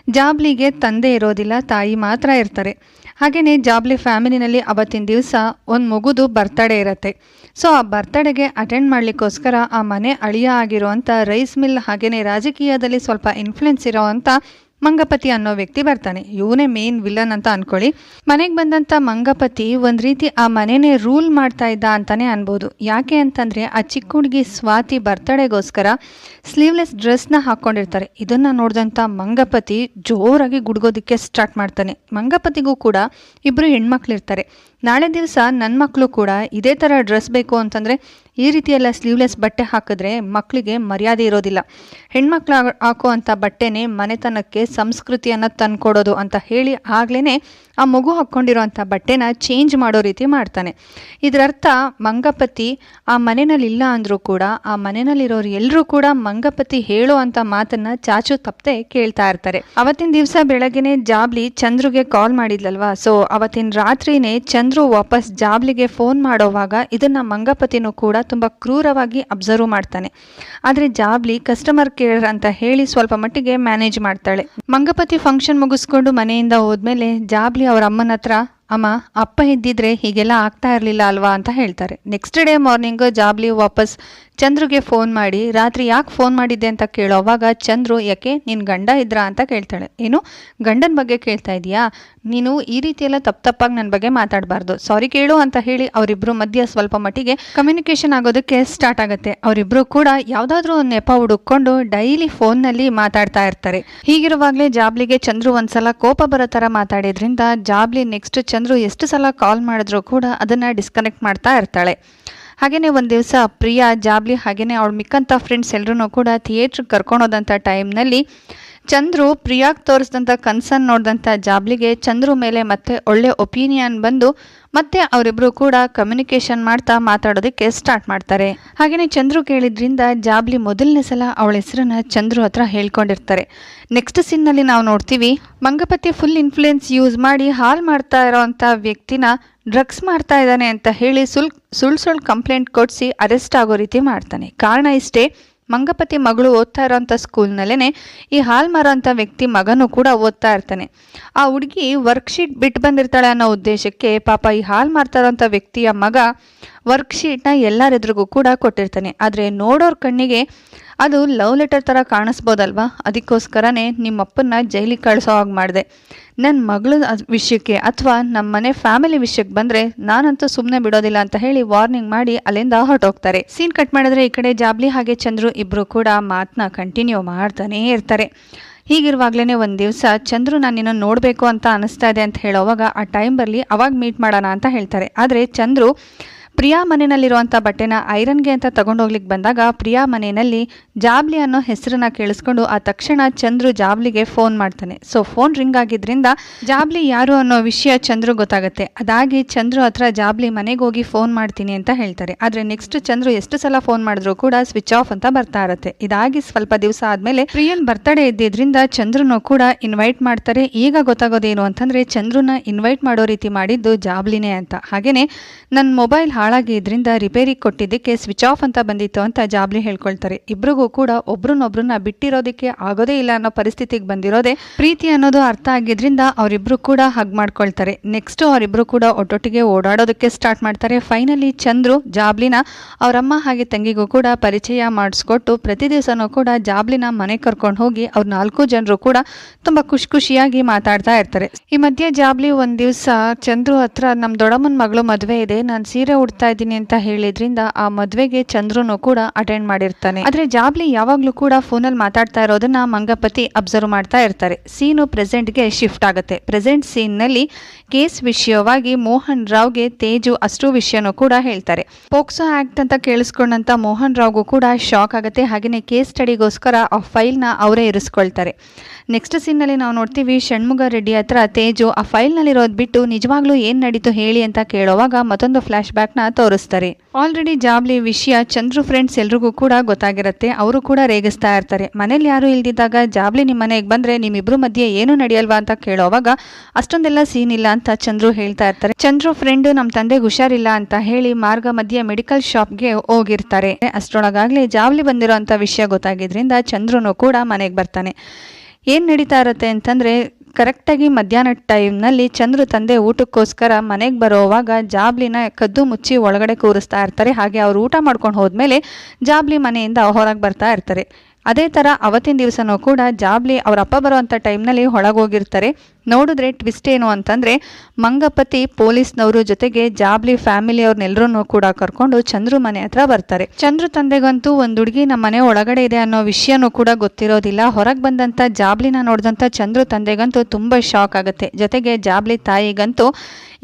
ಜಾಬ್ಲಿಗೆ ತಂದೆ ಇರೋದಿಲ್ಲ, ತಾಯಿ ಮಾತ್ರ ಇರ್ತಾರೆ. ಹಾಗೆಯೇ ಜಾಬ್ಲಿ ಫ್ಯಾಮಿಲಿನಲ್ಲಿ ಅವತ್ತಿನ ದಿವಸ ಒಂದು ಮಗುದು ಬರ್ತಡೇ ಇರುತ್ತೆ. ಸೊ ಆ ಬರ್ತಡೇಗೆ ಅಟೆಂಡ್ ಮಾಡಲಿಕ್ಕೋಸ್ಕರ ಆ ಮನೆ ಅಳಿಯ ಆಗಿರುವಂಥ ರೈಸ್ ಮಿಲ್ ಹಾಗೆಯೇ ರಾಜಕೀಯದಲ್ಲಿ ಸ್ವಲ್ಪ ಇನ್ಫ್ಲುಯೆನ್ಸ್ ಇರೋವಂಥ ಮಂಗಪತಿ ಅನ್ನೋ ವ್ಯಕ್ತಿ ಬರ್ತಾನೆ. ಇವನೇ ಮೇನ್ ವಿಲನ್ ಅಂತ ಅನ್ಕೊಳ್ಳಿ. ಮನೆಗೆ ಬಂದಂಥ ಮಂಗಪತಿ ಒಂದು ರೀತಿ ಆ ಮನೆನೇ ರೂಲ್ ಮಾಡ್ತಾ ಇದ್ದ ಅಂತಾನೆ ಅನ್ಬೋದು. ಯಾಕೆ ಅಂತಂದರೆ ಆ ಚಿಕ್ಕ ಹುಡುಗಿ ಸ್ವಾತಿ ಬರ್ತಡೆಗೋಸ್ಕರ ಸ್ಲೀವ್ಲೆಸ್ ಡ್ರೆಸ್ನ ಹಾಕ್ಕೊಂಡಿರ್ತಾರೆ ಇದನ್ನು ನೋಡಿದಂಥ ಮಂಗಪತಿ ಜೋರಾಗಿ ಗುಡ್ಗೋದಕ್ಕೆ ಸ್ಟಾರ್ಟ್ ಮಾಡ್ತಾನೆ. ಮಂಗಪತಿಗೂ ಕೂಡ ಇಬ್ಬರು ಹೆಣ್ಮಕ್ಳಿರ್ತಾರೆ. ನಾಳೆ ದಿವಸ ನನ್ನ ಮಕ್ಕಳು ಕೂಡ ಇದೇ ಥರ ಡ್ರೆಸ್ ಬೇಕು ಅಂತಂದರೆ ಈ ರೀತಿಯೆಲ್ಲ ಸ್ಲೀವ್ಲೆಸ್ ಬಟ್ಟೆ ಹಾಕಿದ್ರೆ ಮಕ್ಕಳಿಗೆ ಮರ್ಯಾದೆ ಇರೋದಿಲ್ಲ. ಹೆಣ್ಮಕ್ಳು ಹಾಕೋ ಅಂಥ ಬಟ್ಟೆನೇ ಮನೆತನಕ್ಕೆ ಸಂಸ್ಕೃತಿಯನ್ನು ತಂದ್ಕೊಡೋದು ಅಂತ ಹೇಳಿ ಆಗ್ಲೇ ಆ ಮಗು ಹಾಕ್ಕೊಂಡಿರೋಂಥ ಬಟ್ಟೆನ ಚೇಂಜ್ ಮಾಡೋ ರೀತಿ ಮಾಡ್ತಾನೆ. ಇದರರ್ಥ ಮಂಗಪತಿ ಆ ಮನೆಯಲ್ಲಿ ಇಲ್ಲ ಅಂದರೂ ಕೂಡ, ಆ ಮನೆಯಲ್ಲಿರೋರು ಎಲ್ಲರೂ ಕೂಡ ಮಂಗಪತಿ ಹೇಳೋ ಅಂಥ ಮಾತನ್ನ ಚಾಚು ತಪ್ಪದೆ ಕೇಳ್ತಾ ಇರ್ತಾರೆ. ಅವತ್ತಿನ ದಿವಸ ಬೆಳಗ್ಗೆನೆ ಜಾಬ್ಲಿ ಚಂದ್ರುಗೆ ಕಾಲ್ ಮಾಡಿದ್ಲಲ್ವಾ? ಸೊ ಅವತ್ತಿನ ರಾತ್ರಿನೇ ಚಂದ್ರು ವಾಪಸ್ ಜಾಬ್ಲಿಗೆ ಫೋನ್ ಮಾಡೋವಾಗ ಇದನ್ನ ಮಂಗಪತಿನೂ ಕೂಡ ತುಂಬ ಕ್ರೂರವಾಗಿ ಅಬ್ಸರ್ವ್ ಮಾಡ್ತಾನೆ. ಆದರೆ ಜಾಬ್ಲಿ ಕಸ್ಟಮರ್ ಕೇರ್ ಅಂತ ಹೇಳಿ ಸ್ವಲ್ಪ ಮಟ್ಟಿಗೆ ಮ್ಯಾನೇಜ್ ಮಾಡ್ತಾಳೆ. ಮಂಗಪತಿ ಫಂಕ್ಷನ್ ಮುಗಿಸ್ಕೊಂಡು ಮನೆಯಿಂದ ಹೋದ್ಮೇಲೆ ಜಾಬ್ಲಿ ಅವರ ಅಮ್ಮನ ಹತ್ರ, ಅಮ್ಮ, ಅಪ್ಪ ಇದ್ದಿದ್ರೆ ಹೀಗೆಲ್ಲ ಆಗ್ತಾ ಇರಲಿಲ್ಲ ಅಲ್ವಾ? ಅಂತ ಹೇಳ್ತಾರೆ. ನೆಕ್ಸ್ಟ್ ಡೇ ಮಾರ್ನಿಂಗ್ ಜಾಬ್ಲಿ ವಾಪಸ್ ಚಂದ್ರುಗೆ ಫೋನ್ ಮಾಡಿ, ರಾತ್ರಿ ಯಾಕೆ ಫೋನ್ ಮಾಡಿದ್ದೆ ಅಂತ ಕೇಳೋವಾಗ ಚಂದ್ರು, ಯಾಕೆ ನಿನ್ನ ಗಂಡ ಇದ್ರಾ ಅಂತ ಕೇಳ್ತಾಳೆ. ಏನು? ಗಂಡನ ಬಗ್ಗೆ ಕೇಳ್ತಾ ಇದೀಯಾ? ನೀನು ಈ ರೀತಿ ಎಲ್ಲ ತಪ್ಪು ತಪ್ಪಾಗಿ ನನ್ನ ಬಗ್ಗೆ ಮಾತಾಡಬಾರ್ದು. ಸಾರಿ ಕೇಳು ಅಂತ ಹೇಳಿ ಅವರಿಬ್ಬರು ಮಧ್ಯೆ ಸ್ವಲ್ಪ ಮಟ್ಟಿಗೆ ಕಮ್ಯುನಿಕೇಷನ್ ಆಗೋದಕ್ಕೆ ಸ್ಟಾರ್ಟ್ ಆಗುತ್ತೆ. ಅವರಿಬ್ಬರು ಕೂಡ ಯಾವುದಾದ್ರೂ ಒಂದು ನೆಪ ಹುಡುಕೊಂಡು ಡೈಲಿ ಫೋನ್ನಲ್ಲಿ ಮಾತಾಡ್ತಾ ಇರ್ತಾರೆ. ಹೀಗಿರುವಾಗಲೇ ಜಾಬ್ಲಿಗೆ ಚಂದ್ರು ಒಂದ್ಸಲ ಕೋಪ ಬರೋ ಥರ ಮಾತಾಡಿದ್ರಿಂದ ಜಾಬ್ಲಿ ನೆಕ್ಸ್ಟ್ ಚಂದ್ರು ಎಷ್ಟು ಸಲ ಕಾಲ್ ಮಾಡಿದ್ರು ಕೂಡ ಅದನ್ನು ಡಿಸ್ಕನೆಕ್ಟ್ ಮಾಡ್ತಾ ಇರ್ತಾಳೆ. ಹಾಗೆಯೇ ಒಂದು ದಿವಸ ಪ್ರಿಯಾ ಜಾಬ್ಲಿ ಹಾಗೆಯೇ ಅವಳು ಮಿಕ್ಕಂಥ ಫ್ರೆಂಡ್ಸ್ ಎಲ್ಲರೂ ಕೂಡ ಥಿಯೇಟ್ರಿಗೆ ಕರ್ಕೊಂಡೋದಂಥ ಟೈಮ್ನಲ್ಲಿ ಚಂದ್ರು ಪ್ರಿಯಾಗ್ ತೋರಿಸಿದಂಥ ಕನ್ಸನ್ ನೋಡಿದಂಥ ಜಾಬ್ಲಿಗೆ ಚಂದ್ರು ಮೇಲೆ ಮತ್ತೆ ಒಳ್ಳೆ ಒಪಿನಿಯನ್ ಬಂದು ಮತ್ತೆ ಅವರಿಬ್ಬರು ಕೂಡ ಕಮ್ಯುನಿಕೇಶನ್ ಮಾಡ್ತಾ ಮಾತಾಡೋದಕ್ಕೆ ಸ್ಟಾರ್ಟ್ ಮಾಡ್ತಾರೆ. ಹಾಗೆಯೇ ಚಂದ್ರು ಕೇಳಿದ್ರಿಂದ ಜಾಬ್ಲಿ ಮೊದಲನೇ ಸಲ ಅವಳ ಹೆಸರನ್ನ ಚಂದ್ರು ಹತ್ರ ಹೇಳ್ಕೊಂಡಿರ್ತಾರೆ. ನೆಕ್ಸ್ಟ್ ಸೀನ್ನಲ್ಲಿ ನಾವು ನೋಡ್ತೀವಿ, ಮಂಗಪತಿ ಫುಲ್ ಇನ್ಫ್ಲೂಯೆನ್ಸ್ ಯೂಸ್ ಮಾಡಿ ಹಾಲ್ ಮಾಡ್ತಾ ಇರೋವಂಥ ವ್ಯಕ್ತಿನ ಡ್ರಗ್ಸ್ ಮಾಡ್ತಾ ಇದ್ದಾನೆ ಅಂತ ಹೇಳಿ ಸುಳ್ ಸುಳ್ಳು ಸುಳ್ಳು ಕಂಪ್ಲೇಂಟ್ ಕೊಡಿಸಿ ಅರೆಸ್ಟ್ ಆಗೋ ರೀತಿ ಮಾಡ್ತಾನೆ. ಕಾರಣ ಇಷ್ಟೇ ಮಂಗಪತಿ ಮಗಳು ಓದ್ತಾ ಇರೋಂಥ ಸ್ಕೂಲ್ನಲ್ಲೇ ಈ ಹಾಲ್ ಮಾರೋಂಥ ವ್ಯಕ್ತಿ ಮಗನೂ ಕೂಡ ಓದ್ತಾ ಇರ್ತಾನೆ. ಆ ಹುಡುಗಿ ವರ್ಕ್ಶೀಟ್ ಬಿಟ್ಟು ಬಂದಿರ್ತಾಳೆ ಅನ್ನೋ ಉದ್ದೇಶಕ್ಕೆ ಪಾಪ ಈ ಹಾಲ್ ಮಾರ್ತಾ ಇರೋಂಥ ವ್ಯಕ್ತಿಯ ಮಗ ವರ್ಕ್ಶೀಟ್ನ ಎಲ್ಲರೆದುರಿಗೂ ಕೂಡ ಕೊಟ್ಟಿರ್ತಾನೆ. ಆದರೆ ನೋಡೋರ ಕಣ್ಣಿಗೆ ಅದು ಲವ್ ಲೆಟರ್ ಥರ ಕಾಣಿಸ್ಬೋದಲ್ವಾ? ಅದಕ್ಕೋಸ್ಕರನೇ ನಿಮ್ಮಪ್ಪನ್ನ ಜೈಲಿಗೆ ಕಳಿಸೋ ಹಾಗೆ ಮಾಡಿದೆ. ನನ್ನ ಮಗಳ ವಿಷಯಕ್ಕೆ ಅಥವಾ ನಮ್ಮ ಮನೆ ಫ್ಯಾಮಿಲಿ ವಿಷಯಕ್ಕೆ ಬಂದರೆ ನಾನಂತೂ ಸುಮ್ಮನೆ ಬಿಡೋದಿಲ್ಲ ಅಂತ ಹೇಳಿ ವಾರ್ನಿಂಗ್ ಮಾಡಿ ಅಲ್ಲಿಂದ ಹೊರಟೋಗ್ತಾರೆ. ಸೀನ್ ಕಟ್ ಮಾಡಿದ್ರೆ ಈ ಕಡೆ ಜಾಬ್ಲಿ ಹಾಗೆ ಚಂದ್ರು ಇಬ್ಬರು ಕೂಡ ಮಾತನ್ನ ಕಂಟಿನ್ಯೂ ಮಾಡ್ತಾನೇ ಇರ್ತಾರೆ. ಹೀಗಿರುವಾಗಲೇ ಒಂದು ದಿವಸ ಚಂದ್ರು ನಾನು ನಿನ್ನ ನೋಡಬೇಕು ಅಂತ ಅನಿಸ್ತಾ ಇದೆ ಅಂತ ಹೇಳೋವಾಗ ಆ ಟೈಮ್ ಬರಲಿ ಅವಾಗ ಮೀಟ್ ಮಾಡೋಣ ಅಂತ ಹೇಳ್ತಾರೆ. ಆದರೆ ಚಂದ್ರು ಪ್ರಿಯಾ ಮನೆಯಲ್ಲಿರುವಂಥ ಬಟ್ಟೆನ ಐರನ್ಗೆ ಅಂತ ತಗೊಂಡೋಗ್ಲಿಕ್ಕೆ ಬಂದಾಗ ಪ್ರಿಯಾ ಮನೆಯಲ್ಲಿ ಜಾಬ್ಲಿ ಅನ್ನೋ ಹೆಸರನ್ನ ಕೇಳಿಸ್ಕೊಂಡು ಆ ತಕ್ಷಣ ಚಂದ್ರು ಜಾಬ್ಲಿಗೆ ಫೋನ್ ಮಾಡ್ತಾನೆ. ಸೊ ಫೋನ್ ರಿಂಗ್ ಆಗಿದ್ರಿಂದ ಜಾಬ್ಲಿ ಯಾರು ಅನ್ನೋ ವಿಷಯ ಚಂದ್ರು ಗೊತ್ತಾಗುತ್ತೆ. ಅದಾಗಿ ಚಂದ್ರು ಹತ್ರ ಜಾಬ್ಲಿ ಮನೆಗೆ ಹೋಗಿ ಫೋನ್ ಮಾಡ್ತೀನಿ ಅಂತ ಹೇಳ್ತಾರೆ. ಆದರೆ ನೆಕ್ಸ್ಟ್ ಚಂದ್ರು ಎಷ್ಟು ಸಲ ಫೋನ್ ಮಾಡಿದ್ರು ಕೂಡ ಸ್ವಿಚ್ ಆಫ್ ಅಂತ ಬರ್ತಾ ಇರುತ್ತೆ. ಇದಾಗಿ ಸ್ವಲ್ಪ ದಿವಸ ಆದಮೇಲೆ ಪ್ರಿಯನ್ ಬರ್ತಡೇ ಇದ್ದಿದ್ರಿಂದ ಚಂದ್ರನು ಕೂಡ ಇನ್ವೈಟ್ ಮಾಡ್ತಾರೆ. ಈಗ ಗೊತ್ತಾಗೋದೇನು ಅಂತಂದ್ರೆ ಚಂದ್ರನ ಇನ್ವೈಟ್ ಮಾಡೋ ರೀತಿ ಮಾಡಿದ್ದು ಜಾಬ್ಲಿನೇ ಅಂತ. ಹಾಗೇನೆ ನನ್ನ ಮೊಬೈಲ್ ಹಾಳಾಗಿದ್ರಿಂದ ರಿಪೇರಿ ಕೊಟ್ಟಿದ್ದಕ್ಕೆ ಸ್ವಿಚ್ ಆಫ್ ಅಂತ ಬಂದಿತ್ತು ಅಂತ ಜಾಬ್ಲಿ ಹೇಳ್ಕೊಳ್ತಾರೆ. ಇಬ್ರಿಗೂ ಕೂಡ ಒಬ್ರನ್ನೊಬ್ರನ್ನ ಬಿಟ್ಟಿರೋದಕ್ಕೆ ಆಗೋದೇ ಇಲ್ಲ ಅನ್ನೋ ಪರಿಸ್ಥಿತಿಗೆ ಬಂದಿರೋದೆ ಪ್ರೀತಿ ಅನ್ನೋದು ಅರ್ಥ ಆಗಿದ್ರಿಂದ ಅವರಿಬ್ರು ಕೂಡ ಹಗ್ ಮಾಡ್ಕೊಳ್ತಾರೆ. ನೆಕ್ಸ್ಟ್ ಅವರಿಬ್ರು ಕೂಡ ಒಟ್ಟೊಟ್ಟಿಗೆ ಓಡಾಡೋದಕ್ಕೆ ಸ್ಟಾರ್ಟ್ ಮಾಡ್ತಾರೆ. ಫೈನಲಿ ಚಂದ್ರು, ಜಾಬ್ಲಿನ ಅವರಮ್ಮ ಹಾಗೆ ತಂಗಿಗೂ ಕೂಡ ಪರಿಚಯ ಮಾಡಿಸ್ಕೊಟ್ಟು ಪ್ರತಿ ದಿವಸನೂ ಕೂಡ ಜಾಬ್ಲಿನ ಮನೆ ಕರ್ಕೊಂಡು ಹೋಗಿ ಅವ್ರ ನಾಲ್ಕು ಜನರು ಕೂಡ ತುಂಬಾ ಖುಷಿ ಖುಷಿಯಾಗಿ ಮಾತಾಡ್ತಾ ಇರ್ತಾರೆ. ಈ ಮಧ್ಯೆ ಜಾಬ್ಲಿ ಒಂದ್ ದಿವಸ, ಚಂದ್ರು ಹತ್ರ ನಮ್ಮ ದೊಡ್ಡಮ್ಮನ ಮಗಳು ಮದುವೆ ಇದೆ. ನಾನು ಸೀರೆ ಉಡ್ತಾ ಇದ್ದೀನಿ ಅಂತ ಹೇಳಿದ್ರಿಂದ ಆ ಮದುವೆಗೆ ಚಂದ್ರನು ಕೂಡ ಅಟೆಂಡ್ ಮಾಡಿರ್ತಾನೆ. ಆದ್ರೆ ಜಾಬ್ಲಿ ಯಾವಾಗ್ಲೂ ಕೂಡ ಫೋನ್ ಅಲ್ಲಿ ಮಾತಾಡ್ತಾ ಇರೋದನ್ನ ಮಂಗಪತಿ ಅಬ್ಸರ್ವ್ ಮಾಡ್ತಾ ಇರ್ತಾರೆ. ಸೀನು ಪ್ರೆಸೆಂಟ್ಗೆ ಶಿಫ್ಟ್ ಆಗುತ್ತೆ. ಪ್ರೆಸೆಂಟ್ ಸೀನ್ನಲ್ಲಿ ಕೇಸ್ ವಿಷಯವಾಗಿ ಮೋಹನ್ ರಾವ್ಗೆ ತೇಜು ಅಷ್ಟು ವಿಷಯನೂ ಕೂಡ ಹೇಳ್ತಾರೆ. ಪೋಕ್ಸೋ ಆಕ್ಟ್ ಅಂತ ಕೇಳಿಸ್ಕೊಂಡಂತ ಮೋಹನ್ ರಾವ್ಗೂ ಕೂಡ ಶಾಕ್ ಆಗುತ್ತೆ. ಹಾಗೆಯೇ ಕೇಸ್ ಸ್ಟಡಿಗೋಸ್ಕರ ಆ ಫೈಲ್ನ ಅವರೇ ಇರಿಸ್ಕೊಳ್ತಾರೆ. ನೆಕ್ಸ್ಟ್ ಸೀನ್ನಲ್ಲಿ ನಾವು ನೋಡ್ತೀವಿ ಷಣ್ಮುಗ ರೆಡ್ಡಿ ಹತ್ರ ತೇಜು ಆ ಫೈಲ್ ಫೈಲ್ನಲ್ಲಿರೋದು ಬಿಟ್ಟು ನಿಜವಾಗ್ಲೂ ಏನು ನಡೀತು ಹೇಳಿ ಅಂತ ಕೇಳೋವಾಗ ಮತ್ತೊಂದು ಫ್ಲಾಶ್ ಬ್ಯಾಕ್ನ ತೋರಿಸ್ತಾರೆ. ಆಲ್ರೆಡಿ ಜಾಬ್ಲಿ ವಿಷಯ ಚಂದ್ರು ಫ್ರೆಂಡ್ಸ್ ಎಲ್ರಿಗೂ ಕೂಡ ಗೊತ್ತಾಗಿರುತ್ತೆ. ಅವರು ಕೂಡ ರೇಗಿಸ್ತಾ ಇರ್ತಾರೆ. ಮನೇಲಿ ಯಾರು ಇಲ್ದಿದ್ದಾಗ ಜಾಬ್ಲಿ ನಿಮ್ಮ ಮನೆಗೆ ಬಂದ್ರೆ ನಿಮ್ಮಿಬ್ರು ಮಧ್ಯೆ ಏನು ನಡೆಯಲ್ವಾ ಅಂತ ಕೇಳೋವಾಗ ಅಷ್ಟೊಂದೆಲ್ಲ ಸೀನ್ ಇಲ್ಲ ಅಂತ ಚಂದ್ರು ಹೇಳ್ತಾ ಇರ್ತಾರೆ. ಚಂದ್ರು ಫ್ರೆಂಡ್ ನಮ್ಮ ತಂದೆಗೆ ಹುಷಾರಿಲ್ಲ ಅಂತ ಹೇಳಿ ಮಾರ್ಗ ಮಧ್ಯೆ ಮೆಡಿಕಲ್ ಶಾಪ್ಗೆ ಹೋಗಿರ್ತಾರೆ. ಅಷ್ಟರೊಳಗಾಗ್ಲೇ ಜಾಬ್ಲಿ ಬಂದಿರೋ ವಿಷಯ ಗೊತ್ತಾಗಿದ್ರಿಂದ ಚಂದ್ರನು ಕೂಡ ಮನೆಗೆ ಬರ್ತಾನೆ. ಏನು ನಡೀತಾ ಇರುತ್ತೆ ಅಂತಂದರೆ ಕರೆಕ್ಟಾಗಿ ಮಧ್ಯಾಹ್ನ ಟೈಮ್ನಲ್ಲಿ ಚಂದ್ರು ತಂದೆ ಊಟಕ್ಕೋಸ್ಕರ ಮನೆಗೆ ಬರೋವಾಗ ಜಾಬ್ಲಿನ ಕದ್ದು ಮುಚ್ಚಿ ಒಳಗಡೆ ಕೂರಿಸ್ತಾ ಇರ್ತಾರೆ. ಹಾಗೆ ಅವರು ಊಟ ಮಾಡ್ಕೊಂಡು ಹೋದ್ಮೇಲೆ ಜಾಬ್ಲಿ ಮನೆಯಿಂದ ಹೊರಗೆ ಬರ್ತಾ ಇರ್ತಾರೆ. ಅದೇ ಥರ ಅವತ್ತಿನ ದಿವಸನೂ ಕೂಡ ಜಾಬ್ಲಿ ಅವ್ರ ಅಪ್ಪ ಬರುವಂಥ ಟೈಮ್ನಲ್ಲಿ ಒಳಗೋಗಿರ್ತಾರೆ ನೋಡಿದ್ರೆ ಟ್ವಿಸ್ಟ್ ಏನು ಅಂತಂದರೆ ಮಂಗಪತಿ ಪೊಲೀಸ್ನವರು ಜೊತೆಗೆ ಜಾಬ್ಲಿ ಫ್ಯಾಮಿಲಿ ಫ್ಯಾಮಿಲಿಯವ್ರನ್ನೆಲ್ಲರೂ ಕೂಡ ಕರ್ಕೊಂಡು ಚಂದ್ರು ಮನೆ ಹತ್ರ ಬರ್ತಾರೆ. ಚಂದ್ರು ತಂದೆಗಂತೂ ಒಂದು ಹುಡುಗಿ ನಮ್ಮ ಮನೆ ಒಳಗಡೆ ಇದೆ ಅನ್ನೋ ವಿಷಯನೂ ಕೂಡ ಗೊತ್ತಿರೋದಿಲ್ಲ. ಹೊರಗೆ ಬಂದಂಥ ಜಾಬ್ಲಿನ ನೋಡಿದಂಥ ಚಂದ್ರು ತಂದೆಗಂತೂ ತುಂಬ ಶಾಕ್ ಆಗುತ್ತೆ. ಜೊತೆಗೆ ಜಾಬ್ಲಿ ತಾಯಿಗಂತೂ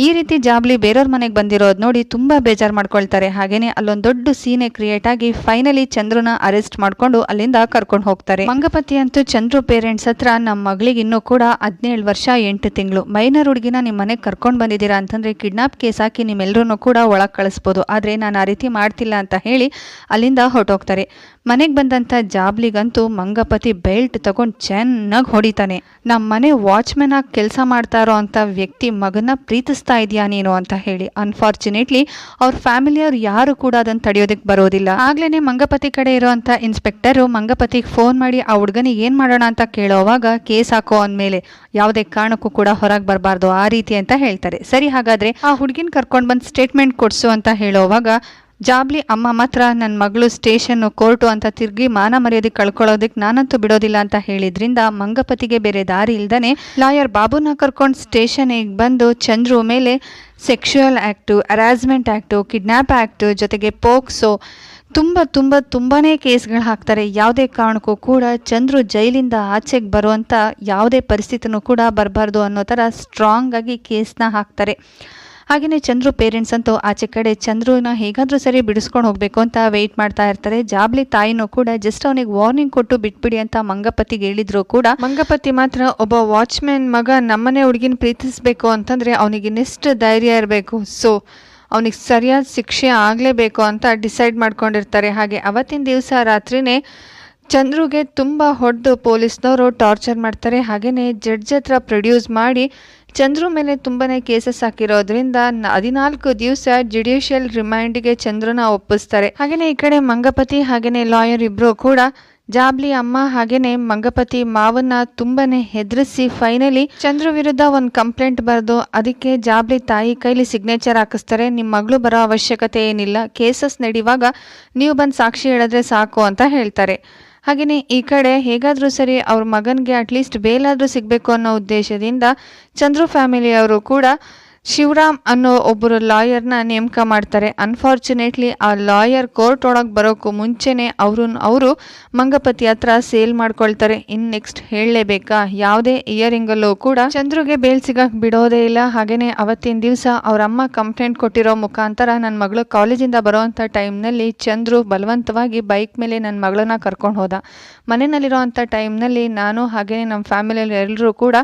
ಈ ರೀತಿ ಜಾಬ್ಲಿ ಬೇರೆಯವ್ರ ಮನೆಗೆ ಬಂದಿರೋದು ನೋಡಿ ತುಂಬ ಬೇಜಾರು ಮಾಡ್ಕೊಳ್ತಾರೆ. ಹಾಗೇನೆ ಅಲ್ಲೊಂದು ದೊಡ್ಡ ಸೀನೆ ಕ್ರಿಯೇಟ್ ಆಗಿ ಫೈನಲಿ ಚಂದ್ರನ ಅರೆಸ್ಟ್ ಮಾಡ್ಕೊಂಡು ಅಲ್ಲಿಂದ ಕರ್ಕೊಂಡು ಹೋಗ್ತಾರೆ. ಮಂಗಪತಿ ಅಂತೂ ಚಂದ್ರು ಪೇರೆಂಟ್ಸ್ ಹತ್ರ ನಮ್ಮ ಮಗಳಿಗೆ ಇನ್ನೂ ಕೂಡ ಹದಿನೇಳು ವರ್ಷ ಎಂಟು ತಿಂಗಳು. ಮೈನರ್ ಹುಡುಗಿನ ನಿಮ್ಮ ಮನೆಗೆ ಕರ್ಕೊಂಡು ಬಂದಿದ್ದೀರಾ ಅಂತಂದ್ರೆ ಕಿಡ್ನಾಪ್ ಕೇಸ್ ಹಾಕಿ ನಿಮ್ಮೆಲ್ಲರೂ ಕೂಡ ಒಳಗೆ ಕಳಿಸ್ಬೋದು. ಆದರೆ ನಾನು ಆ ರೀತಿ ಮಾಡ್ತಿಲ್ಲ ಅಂತ ಹೇಳಿ ಅಲ್ಲಿಂದ ಹೊರಟೋಗ್ತಾರೆ. ಮನೆಗೆ ಬಂದಂಥ ಜಾಬ್ಲಿಗಂತೂ ಮಂಗಪತಿ ಬೆಲ್ಟ್ ತಗೊಂಡು ಚೆನ್ನಾಗಿ ಹೊಡಿತಾನೆ. ನಮ್ಮ ಮನೆ ವಾಚ್ಮೆನ್ ಆಗಿ ಕೆಲಸ ಮಾಡ್ತಾ ಇರೋ ಅಂಥ ವ್ಯಕ್ತಿ ಮಗನ ಪ್ರೀತಿಸ್ತಾ ಇದೆಯಾ ನೀನು ಅಂತ ಹೇಳಿ. ಅನ್ಫಾರ್ಚುನೇಟ್ಲಿ ಅವ್ರ ಫ್ಯಾಮಿಲಿಯವ್ರು ಯಾರು ಕೂಡ ಅದನ್ನು ತಡೆಯೋದಕ್ಕೆ ಬರೋದಿಲ್ಲ. ಆಗ್ಲೇ ಮಂಗಪತಿ ಕಡೆ ಇರೋವಂಥ ಇನ್ಸ್ಪೆಕ್ಟರು ಮಂಗಪತಿಗೆ ಫೋನ್ ಮಾಡಿ, ಆ ಹುಡುಗನಿಗೆ ಏನು ಮಾಡೋಣ ಅಂತ ಕೇಳೋವಾಗ ಕೇಸ್ ಹಾಕೋ ಅಂದಮೇಲೆ ಯಾವುದೇ ಕಾರಣಕ್ಕೂ ಕೂಡ ಹೊರಗೆ ಬರಬಾರ್ದು ಆ ರೀತಿ ಅಂತ ಹೇಳ್ತಾರೆ. ಸರಿ, ಹಾಗಾದ್ರೆ ಆ ಹುಡುಗಿನ ಕರ್ಕೊಂಡು ಬಂದು ಸ್ಟೇಟ್ಮೆಂಟ್ ಕೊಡಿಸು ಅಂತ ಹೇಳೋವಾಗ ಜಾಬ್ಲಿ ಅಮ್ಮ ಮಾತ್ರ ನನ್ನ ಮಗಳು ಸ್ಟೇಷನ್ನು ಕೋರ್ಟು ಅಂತ ತಿರುಗಿ ಮಾನ ಮರ್ಯಾದೆ ಕಳ್ಕೊಳ್ಳೋದಕ್ಕೆ ನಾನಂತೂ ಬಿಡೋದಿಲ್ಲ ಅಂತ ಹೇಳಿದ್ರಿಂದ ಮಂಗಪತಿಗೆ ಬೇರೆ ದಾರಿ ಇಲ್ದೇ ಲಾಯರ್ ಬಾಬುನ ಕರ್ಕೊಂಡು ಸ್ಟೇಷನಿಗೆ ಬಂದು ಚಂದ್ರು ಮೇಲೆ sexual act harassment act kidnap act ಜೊತೆಗೆ ಪೋಕ್ಸೋ ತುಂಬ ತುಂಬ ತುಂಬಾ ಕೇಸ್ಗಳು ಹಾಕ್ತಾರೆ. ಯಾವುದೇ ಕಾರಣಕ್ಕೂ ಕೂಡ ಚಂದ್ರು ಜೈಲಿಂದ ಆಚೆಗೆ ಬರುವಂಥ ಯಾವುದೇ ಪರಿಸ್ಥಿತಿನೂ ಕೂಡ ಬರಬಾರ್ದು ಅನ್ನೋ ಥರ ಸ್ಟ್ರಾಂಗಾಗಿ ಕೇಸ್ನ ಹಾಕ್ತಾರೆ. ಹಾಗೆಯೇ ಚಂದ್ರು ಪೇರೆಂಟ್ಸ್ ಅಂತೂ ಆಚೆ ಕಡೆ ಚಂದ್ರುನ ಹೇಗಾದರೂ ಸರಿ ಬಿಡಿಸ್ಕೊಂಡು ಹೋಗಬೇಕು ಅಂತ ವೆಯ್ಟ್ ಮಾಡ್ತಾ ಇರ್ತಾರೆ. ಜಾಬ್ಲಿ ತಾಯಿನೂ ಕೂಡ ಜಸ್ಟ್ ಅವನಿಗೆ ವಾರ್ನಿಂಗ್ ಕೊಟ್ಟು ಬಿಟ್ಬಿಡಿ ಅಂತ ಮಂಗಪತಿಗೆ ಹೇಳಿದ್ರು ಕೂಡ ಮಂಗಪತಿ ಮಾತ್ರ ಒಬ್ಬ ವಾಚ್ಮ್ಯಾನ್ ಮಗ ನಮ್ಮನೆ ಹುಡುಗಿನ ಪ್ರೀತಿಸಬೇಕು ಅಂತಂದರೆ ಅವನಿಗೆ ಇನ್ನೆಷ್ಟು ಧೈರ್ಯ ಇರಬೇಕು. ಸೊ ಅವನಿಗೆ ಸರಿಯಾದ ಶಿಕ್ಷೆ ಆಗಲೇಬೇಕು ಅಂತ ಡಿಸೈಡ್ ಮಾಡ್ಕೊಂಡಿರ್ತಾರೆ. ಹಾಗೆ ಅವತ್ತಿನ ದಿವಸ ರಾತ್ರಿನೇ ಚಂದ್ರುಗೆ ತುಂಬ ಹೊಡೆದು ಪೊಲೀಸ್ನವರು ಟಾರ್ಚರ್ ಮಾಡ್ತಾರೆ. ಹಾಗೆಯೇ ಜಡ್ಜ್ ಹತ್ರ ಪ್ರೊಡ್ಯೂಸ್ ಮಾಡಿ ಚಂದ್ರು ಮೇಲೆ ತುಂಬನೇ ಕೇಸಸ್ ಹಾಕಿರೋದ್ರಿಂದ ಹದಿನಾಲ್ಕು ದಿವಸ ಜುಡಿಷಿಯಲ್ ರಿಮೈಂಡ್ಗೆ ಚಂದ್ರನ ಒಪ್ಪಿಸ್ತಾರೆ. ಹಾಗೆಯೇ ಈ ಕಡೆ ಮಂಗಪತಿ ಹಾಗೆಯೇ ಲಾಯರ್ ಇಬ್ರು ಕೂಡ ಜಾಬ್ಲಿ ಅಮ್ಮ ಹಾಗೇನೆ ಮಂಗಪತಿ ಮಾವನ್ನ ತುಂಬಾನೇ ಹೆದರಿಸಿ ಫೈನಲಿ ಚಂದ್ರು ವಿರುದ್ಧ ಒಂದು ಕಂಪ್ಲೇಂಟ್ ಬರೆದು ಅದಕ್ಕೆ ಜಾಬ್ಲಿ ತಾಯಿ ಕೈಲಿ ಸಿಗ್ನೇಚರ್ ಹಾಕಿಸ್ತಾರೆ. ನಿಮ್ಮ ಮಗಳು ಬರೋ ಅವಶ್ಯಕತೆ ಏನಿಲ್ಲ. ಕೇಸಸ್ ನಡೆಯುವಾಗ ನೀವು ಬಂದು ಸಾಕ್ಷಿ ಹೇಳಿದ್ರೆ ಸಾಕು ಅಂತ ಹೇಳ್ತಾರೆ. ಹಾಗೆಯೇ ಈ ಕಡೆ ಹೇಗಾದರೂ ಸರಿ ಅವ್ರ ಮಗನಿಗೆ ಅಟ್ಲೀಸ್ಟ್ ಬೇಲಾದರೂ ಸಿಗಬೇಕು ಅನ್ನೋ ಉದ್ದೇಶದಿಂದ ಚಂದ್ರು ಫ್ಯಾಮಿಲಿಯವರು ಕೂಡ ಶಿವರಾಮ್ ಅನ್ನೋ ಒಬ್ಬರು ಲಾಯರ್ನ ನೇಮಕ ಮಾಡ್ತಾರೆ. ಅನ್ಫಾರ್ಚುನೇಟ್ಲಿ ಆ ಲಾಯರ್ ಕೋರ್ಟ್ ಒಳಗೆ ಬರೋಕ್ಕೂ ಮುಂಚೆನೆ ಅವರು ಅವರು ಮಂಗಪತಿ ಹತ್ರ ಸೇಲ್ ಮಾಡ್ಕೊಳ್ತಾರೆ. ಇನ್ ನೆಕ್ಸ್ಟ್ ಹೇಳಲೇಬೇಕಾ, ಯಾವುದೇ ಇಯರಿಂಗಲ್ಲೂ ಕೂಡ ಚಂದ್ರುಗೆ ಬೇಲ್ ಸಿಗಕ್ಕೆ ಬಿಡೋದೇ ಇಲ್ಲ. ಹಾಗೇನೆ ಅವತ್ತಿನ ದಿವಸ ಅವರಮ್ಮ ಕಂಪ್ಲೇಂಟ್ ಕೊಟ್ಟಿರೋ ಮುಖಾಂತರ ನನ್ನ ಮಗಳು ಕಾಲೇಜಿಂದ ಬರೋವಂಥ ಟೈಮ್ನಲ್ಲಿ ಚಂದ್ರು ಬಲವಂತವಾಗಿ ಬೈಕ್ ಮೇಲೆ ನನ್ನ ಮಗಳನ್ನ ಕರ್ಕೊಂಡು ಹೋದ. ಮನೆಯಲ್ಲಿರೋ ಅಂಥ ಟೈಮ್ನಲ್ಲಿ ನಾನು ಹಾಗೇನೆ ನಮ್ಮ ಫ್ಯಾಮಿಲಿಯಲ್ಲಿ ಎಲ್ಲರೂ ಕೂಡ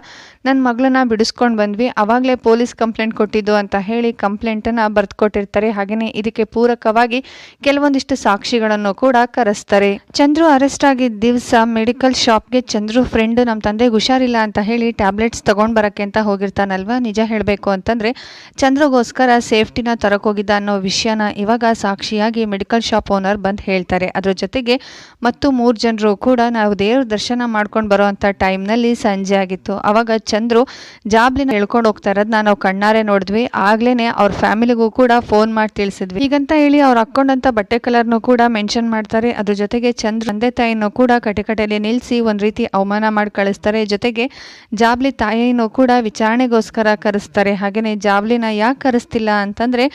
ನನ್ನ ಮಗಳನ್ನ ಬಿಡಿಸ್ಕೊಂಡು ಬಂದ್ವಿ. ಅವಾಗಲೇ ಪೊಲೀಸ್ ಕಂಪ್ಲೇಂಟ್ ಕೊಟ್ಟಿದ್ದು ಅಂತ ಹೇಳಿ ಕಂಪ್ಲೇಂಟನ್ನು ಬರೆದುಕೊಟ್ಟಿರ್ತಾರೆ. ಹಾಗೆಯೇ ಇದಕ್ಕೆ ಪೂರಕವಾಗಿ ಕೆಲವೊಂದಿಷ್ಟು ಸಾಕ್ಷಿಗಳನ್ನು ಕೂಡ ಕರೆಸ್ತಾರೆ. ಚಂದ್ರು ಅರೆಸ್ಟ್ ಆಗಿದ್ದ ದಿವಸ ಮೆಡಿಕಲ್ ಶಾಪ್ಗೆ ಚಂದ್ರು ಫ್ರೆಂಡ್ ನಮ್ಮ ತಂದೆಗೆ ಹುಷಾರಿಲ್ಲ ಅಂತ ಹೇಳಿ ಟ್ಯಾಬ್ಲೆಟ್ಸ್ ತಗೊಂಡ್ ಬರಕ್ಕೆ ಅಂತ ಹೋಗಿರ್ತಾನಲ್ವಾ? ನಿಜ ಹೇಳಬೇಕು ಅಂತಂದ್ರೆ ಚಂದ್ರಗೋಸ್ಕರ ಸೇಫ್ಟಿನ ತರಕೋಗಿದ್ದ ಅನ್ನೋ ವಿಷಯನ ಇವಾಗ ಸಾಕ್ಷಿಯಾಗಿ ಮೆಡಿಕಲ್ ಶಾಪ್ ಓನರ್ ಬಂದು ಹೇಳ್ತಾರೆ. ಅದ್ರ ಜೊತೆಗೆ ಮತ್ತು ಮೂರು ಜನರು ಕೂಡ ನಾವು ದೇವ್ರ ದರ್ಶನ ಮಾಡ್ಕೊಂಡು ಟೈಮ್ ಟೈಮ್ನಲ್ಲಿ ಸಂಜೆ ಆಗಿತ್ತು. ಅವಾಗ ಚಂದ್ರು ಜಾಬ್ಲಿನ ಹೇಳ್ಕೊಂಡು ಹೋಗ್ತಾ ಇರೋದನ್ನ ನಾವು ಕಣ್ಣಾರೆ ನೋಡಿದ್ವಿ. ಆಗ್ಲೇನೆ ಅವ್ರ ಫ್ಯಾಮಿಲಿಗೂ ಕೂಡ ಫೋನ್ ಮಾಡಿ ತಿಳಿಸಿದ್ವಿ. ಈಗಂತ ಹೇಳಿ ಅವ್ರು ಹಾಕೊಂಡಂತ ಬಟ್ಟೆ ಕಲರ್ನು ಕೂಡ ಮೆನ್ಷನ್ ಮಾಡ್ತಾರೆ. ಅದ್ರ ಜೊತೆಗೆ ಚಂದ್ರ ತಂದೆ ತಾಯಿನೂ ಕೂಡ ಕಟಕಟೆಯಲ್ಲಿ ನಿಲ್ಲಿಸಿ ಒಂದ್ ರೀತಿ ಅವಮಾನ ಮಾಡಿ ಕಳಿಸ್ತಾರೆ. ಜೊತೆಗೆ ಜಾಬ್ಲಿ ತಾಯಿನೂ ಕೂಡ ವಿಚಾರಣೆಗೋಸ್ಕರ ಕರೆಸ್ತಾರೆ. ಹಾಗೇನೆ ಜಾಬ್ಲಿನ ಯಾಕೆ ಕರೆಸ್ತಿಲ್ಲ ಅಂತಂದ್ರೆ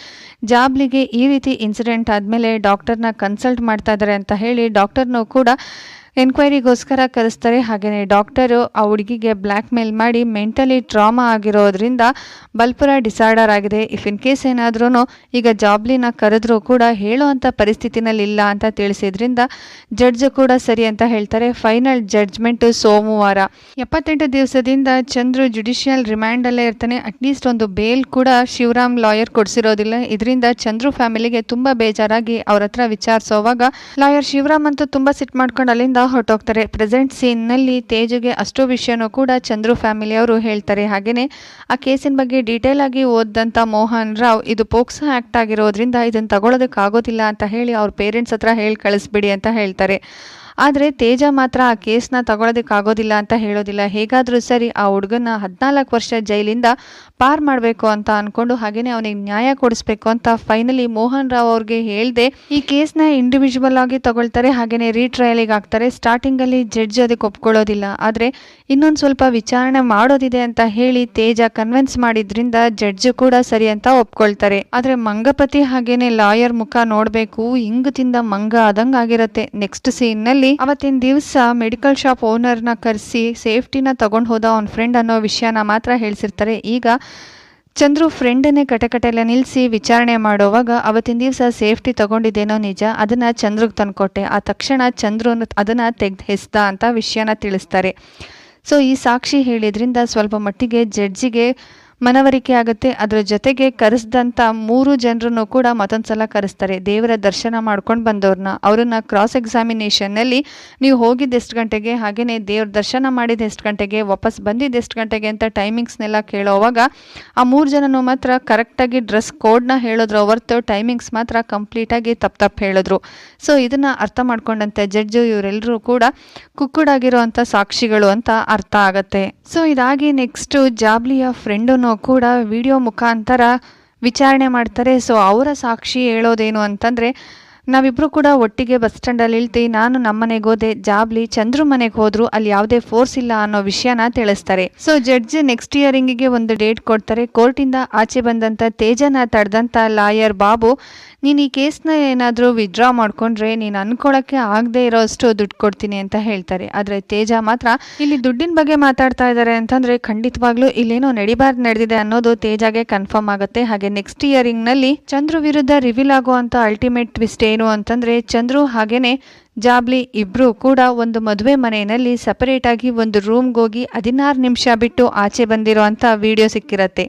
ಜಾಬ್ಲಿಗೆ ಈ ರೀತಿ ಇನ್ಸಿಡೆಂಟ್ ಆದಮೇಲೆ ಡಾಕ್ಟರ್ನ ಕನ್ಸಲ್ಟ್ ಮಾಡ್ತಾ ಇದ್ದಾರೆ ಅಂತ ಹೇಳಿ ಡಾಕ್ಟರ್ನೂ ಕೂಡ ಎನ್ಕ್ವೈರಿಗೋಸ್ಕರ ಕರೆಸ್ತಾರೆ. ಹಾಗೆಯೇ ಡಾಕ್ಟರು ಆ ಹುಡುಗಿಗೆ ಬ್ಲ್ಯಾಕ್ ಮೇಲ್ ಮಾಡಿ ಮೆಂಟಲಿ ಟ್ರಾಮಾ ಆಗಿರೋದ್ರಿಂದ ಬಲ್ಪುರ ಡಿಸಾರ್ಡರ್ ಆಗಿದೆ. ಇಫ್ ಇನ್ ಕೇಸ್ ಏನಾದ್ರೂ ಈಗ ಜಾಬ್ಲಿನ ಕರೆದ್ರೂ ಕೂಡ ಹೇಳುವಂಥ ಪರಿಸ್ಥಿತಿನಲ್ಲಿ ಇಲ್ಲ ಅಂತ ತಿಳಿಸಿದ್ರಿಂದ ಜಡ್ಜ್ ಕೂಡ ಸರಿ ಅಂತ ಹೇಳ್ತಾರೆ. ಫೈನಲ್ ಜಡ್ಜ್ಮೆಂಟ್ ಸೋಮವಾರ. ಎಪ್ಪತ್ತೆಂಟು ದಿವಸದಿಂದ ಚಂದ್ರು ಜುಡಿಷಿಯಲ್ ರಿಮ್ಯಾಂಡಲ್ಲೇ ಇರ್ತಾನೆ. ಅಟ್ಲೀಸ್ಟ್ ಒಂದು ಬೇಲ್ ಕೂಡ ಶಿವರಾಮ್ ಲಾಯರ್ ಕೊಡಿಸಿರೋದಿಲ್ಲ. ಇದರಿಂದ ಚಂದ್ರು ಫ್ಯಾಮಿಲಿಗೆ ತುಂಬ ಬೇಜಾರಾಗಿ ಅವ್ರ ಹತ್ರ ವಿಚಾರಿಸೋವಾಗ ಲಾಯರ್ ಶಿವರಾಮ್ ಅಂತೂ ತುಂಬ ಸಿಟ್ ಮಾಡ್ಕೊಂಡು ಅಲ್ಲಿಂದ ಹೊರಟೋಗ್ತಾರೆ. ಪ್ರೆಸೆಂಟ್ ಸೀನ್ನಲ್ಲಿ ತೇಜುಗೆ ಅಷ್ಟೋ ವಿಷಯನೂ ಕೂಡ ಚಂದ್ರು ಫ್ಯಾಮಿಲಿಯವರು ಹೇಳ್ತಾರೆ. ಹಾಗೆಯೇ ಆ ಕೇಸಿನ ಬಗ್ಗೆ ಡೀಟೇಲ್ ಆಗಿ ಓದ್ದಂಥ ಮೋಹನ್ ರಾವ್ ಇದು ಪೋಕ್ಸೋ ಆ್ಯಕ್ಟ್ ಆಗಿರೋದ್ರಿಂದ ಇದನ್ನು ತಗೊಳ್ಳೋದಕ್ಕಾಗೋದಿಲ್ಲ ಅಂತ ಹೇಳಿ ಅವ್ರ ಪೇರೆಂಟ್ಸ್ ಹತ್ರ ಹೇಳಿ ಕಳಿಸ್ಬಿಡಿ ಅಂತ ಹೇಳ್ತಾರೆ. ಆದರೆ ತೇಜ ಮಾತ್ರ ಆ ಕೇಸ್ನ ತಗೊಳೋದಕ್ಕಾಗೋದಿಲ್ಲ ಅಂತ ಹೇಳೋದಿಲ್ಲ. ಹೇಗಾದರೂ ಸರಿ ಆ ಹುಡುಗನ ಹದಿನಾಲ್ಕು ವರ್ಷ ಜೈಲಿಂದ ಪಾರ್ ಮಾಡಬೇಕು ಅಂತ ಅಂದ್ಕೊಂಡು ಹಾಗೆಯೇ ಅವನಿಗೆ ನ್ಯಾಯ ಕೊಡಿಸ್ಬೇಕು ಅಂತ ಫೈನಲಿ ಮೋಹನ್ ರಾವ್ ಅವ್ರಿಗೆ ಹೇಳ್ದೆ, ಈ ಕೇಸ್ನ ಇಂಡಿವಿಜುವಲ್ ಆಗಿ ತಗೊಳ್ತಾರೆ ಹಾಗೆಯೇ ರೀಟ್ರಯಲಿಗೆ ಹಾಕ್ತಾರೆ. ಸ್ಟಾರ್ಟಿಂಗಲ್ಲಿ ಜಡ್ಜ್ ಅದಕ್ಕೆ ಒಪ್ಕೊಳ್ಳೋದಿಲ್ಲ. ಆದರೆ ಇನ್ನೊಂದು ಸ್ವಲ್ಪ ವಿಚಾರಣೆ ಮಾಡೋದಿದೆ ಅಂತ ಹೇಳಿ ತೇಜ ಕನ್ವಿನ್ಸ್ ಮಾಡಿದ್ರಿಂದ ಜಡ್ಜ್ ಕೂಡ ಸರಿ ಅಂತ ಒಪ್ಕೊಳ್ತಾರೆ. ಆದರೆ ಮಂಗಪತಿ ಹಾಗೇನೆ ಲಾಯರ್ ಮುಖ ನೋಡಬೇಕು, ಹಿಂಗ್ ತಿಂದ ಮಂಗ ಆದಂಗ್ ಆಗಿರತ್ತೆ. ನೆಕ್ಸ್ಟ್ ಸೀನ್ನಲ್ಲಿ ಅವತ್ತಿನ ದಿವಸ ಮೆಡಿಕಲ್ ಶಾಪ್ ಓನರ್ನ ಕರೆಸಿ ಸೇಫ್ಟಿನ ತಗೊಂಡು ಹೋದ ಅವ್ನ ಫ್ರೆಂಡ್ ಅನ್ನೋ ವಿಷಯನ ಮಾತ್ರ ಹೇಳ್ಸಿರ್ತಾರೆ. ಈಗ ಚಂದ್ರು ಫ್ರೆಂಡನ್ನೇ ಕಟಕಟೆಲ್ಲ ನಿಲ್ಲಿಸಿ ವಿಚಾರಣೆ ಮಾಡೋವಾಗ ಅವತ್ತಿನ ದಿವಸ ಸೇಫ್ಟಿ ತಗೊಂಡಿದ್ದೇನೋ ನಿಜ, ಅದನ್ನ ಚಂದ್ರಿಗೆ ತಂದ್ಕೊಟ್ಟೆ. ಆ ತಕ್ಷಣ ಚಂದ್ರು ಅದನ್ನ ತೆಗ್ದು ಹೆಸ್ದ ಅಂತ ವಿಷಯನ ತಿಳಿಸ್ತಾರೆ. ಸೊ ಈ ಸಾಕ್ಷಿ ಹೇಳಿದ್ರಿಂದ ಸ್ವಲ್ಪ ಮಟ್ಟಿಗೆ ಜಡ್ಜಿಗೆ ಮನವರಿಕೆ ಆಗುತ್ತೆ. ಅದರ ಜೊತೆಗೆ ಕರೆಸ್ದಂಥ ಮೂರು ಜನರನ್ನು ಕೂಡ ಮತ್ತೊಂದು ಸಲ ಕರೆಸ್ತಾರೆ. ದೇವರ ದರ್ಶನ ಮಾಡ್ಕೊಂಡು ಬಂದವ್ರನ್ನ. ಅವರನ್ನು ಕ್ರಾಸ್ ಎಕ್ಸಾಮಿನೇಷನ್ನಲ್ಲಿ ನೀವು ಹೋಗಿದ್ದು ಎಷ್ಟು ಗಂಟೆಗೆ ಹಾಗೆಯೇ ದೇವ್ರ ದರ್ಶನ ಮಾಡಿದ ಎಷ್ಟು ಗಂಟೆಗೆ, ವಾಪಸ್ ಬಂದಿದ್ದು ಎಷ್ಟು ಗಂಟೆಗೆ ಅಂತ ಟೈಮಿಂಗ್ಸ್ನೆಲ್ಲ ಕೇಳೋವಾಗ ಆ ಮೂರು ಜನನು ಮಾತ್ರ ಕರೆಕ್ಟಾಗಿ ಡ್ರೆಸ್ ಕೋಡ್ನ ಹೇಳಿದ್ರು. ಹೊರ್ತು ಟೈಮಿಂಗ್ಸ್ ಮಾತ್ರ ಕಂಪ್ಲೀಟಾಗಿ ತಪ್ಪು ತಪ್ಪು ಹೇಳಿದ್ರು. ಸೊ ಇದನ್ನು ಅರ್ಥ ಮಾಡ್ಕೊಂಡಂತೆ ಜಡ್ಜು ಇವರೆಲ್ಲರೂ ಕೂಡ ಕುಕ್ಕುಡಾಗಿರುವಂಥ ಸಾಕ್ಷಿಗಳು ಅಂತ ಅರ್ಥ ಆಗುತ್ತೆ. ಸೊ ಇದಾಗಿ ನೆಕ್ಸ್ಟು ಜಾಬ್ಲಿಯ ಫ್ರೆಂಡನು ಕೂಡ ವಿಡಿಯೋ ಮುಖಾಂತರ ವಿಚಾರಣೆ ಮಾಡ್ತಾರೆ. ಸೊ ಅವರ ಸಾಕ್ಷಿ ಹೇಳೋದೇನು ಅಂತಂದರೆ ನಾವಿಬ್ಬರು ಕೂಡ ಒಟ್ಟಿಗೆ ಬಸ್ ಸ್ಟ್ಯಾಂಡಲ್ಲಿ ಇಳ್ತಿ, ನಾನು ನಮ್ಮನೆಗೆ ಹೋದೆ, ಜಾಬ್ಲಿ ಚಂದ್ರು ಮನೆಗೆ ಹೋದ್ರು, ಅಲ್ಲಿ ಯಾವುದೇ ಫೋರ್ಸ್ ಇಲ್ಲ ಅನ್ನೋ ವಿಷಯನ ತಿಳಿಸ್ತಾರೆ. ಸೊ ಜಡ್ಜ್ ನೆಕ್ಸ್ಟ್ ಇಯರಿಂಗಿಗೆ ಒಂದು ಡೇಟ್ ಕೊಡ್ತಾರೆ. ಕೋರ್ಟಿಂದ ಆಚೆ ಬಂದಂಥ ತೇಜನ ತಡೆದಂಥ ಲಾಯರ್ ಬಾಬು ನೀನು ಈ ಕೇಸ್ನ ಏನಾದರೂ ವಿಡ್ರಾ ಮಾಡ್ಕೊಂಡ್ರೆ ನೀನು ಅನ್ಕೊಳ್ಳೋಕ್ಕೆ ಆಗದೆ ಇರೋಷ್ಟು ದುಡ್ಡು ಕೊಡ್ತೀನಿ ಅಂತ ಹೇಳ್ತಾರೆ. ಆದರೆ ತೇಜ ಮಾತ್ರ ಇಲ್ಲಿ ದುಡ್ಡಿನ ಬಗ್ಗೆ ಮಾತಾಡ್ತಾ ಇದ್ದಾರೆ ಅಂತಂದರೆ ಖಂಡಿತವಾಗ್ಲೂ ಇಲ್ಲೇನೋ ನಡಿಬಾರ್ದು ನಡೆದಿದೆ ಅನ್ನೋದು ತೇಜಾಗೆ ಕನ್ಫರ್ಮ್ ಆಗುತ್ತೆ. ಹಾಗೆ ನೆಕ್ಸ್ಟ್ ಇಯರಿಂಗ್ನಲ್ಲಿ ಚಂದ್ರು ವಿರುದ್ಧ ರಿವೀಲ್ ಆಗುವಂಥ ಅಲ್ಟಿಮೇಟ್ ಟ್ವಿಸ್ಟ್ ಏನು ಅಂತಂದರೆ ಚಂದ್ರು ಹಾಗೇನೆ ಜಾಬ್ಲಿ ಇಬ್ರು ಕೂಡ ಒಂದು ಮದುವೆ ಮನೆಯಲ್ಲಿ ಸಪರೇಟ್ ಆಗಿ ಒಂದು ರೂಮ್ಗೆ ಹೋಗಿ ಹದಿನಾರು ನಿಮಿಷ ಬಿಟ್ಟು ಆಚೆ ಬಂದಿರೋ ಅಂಥ ವಿಡಿಯೋ ಸಿಕ್ಕಿರತ್ತೆ.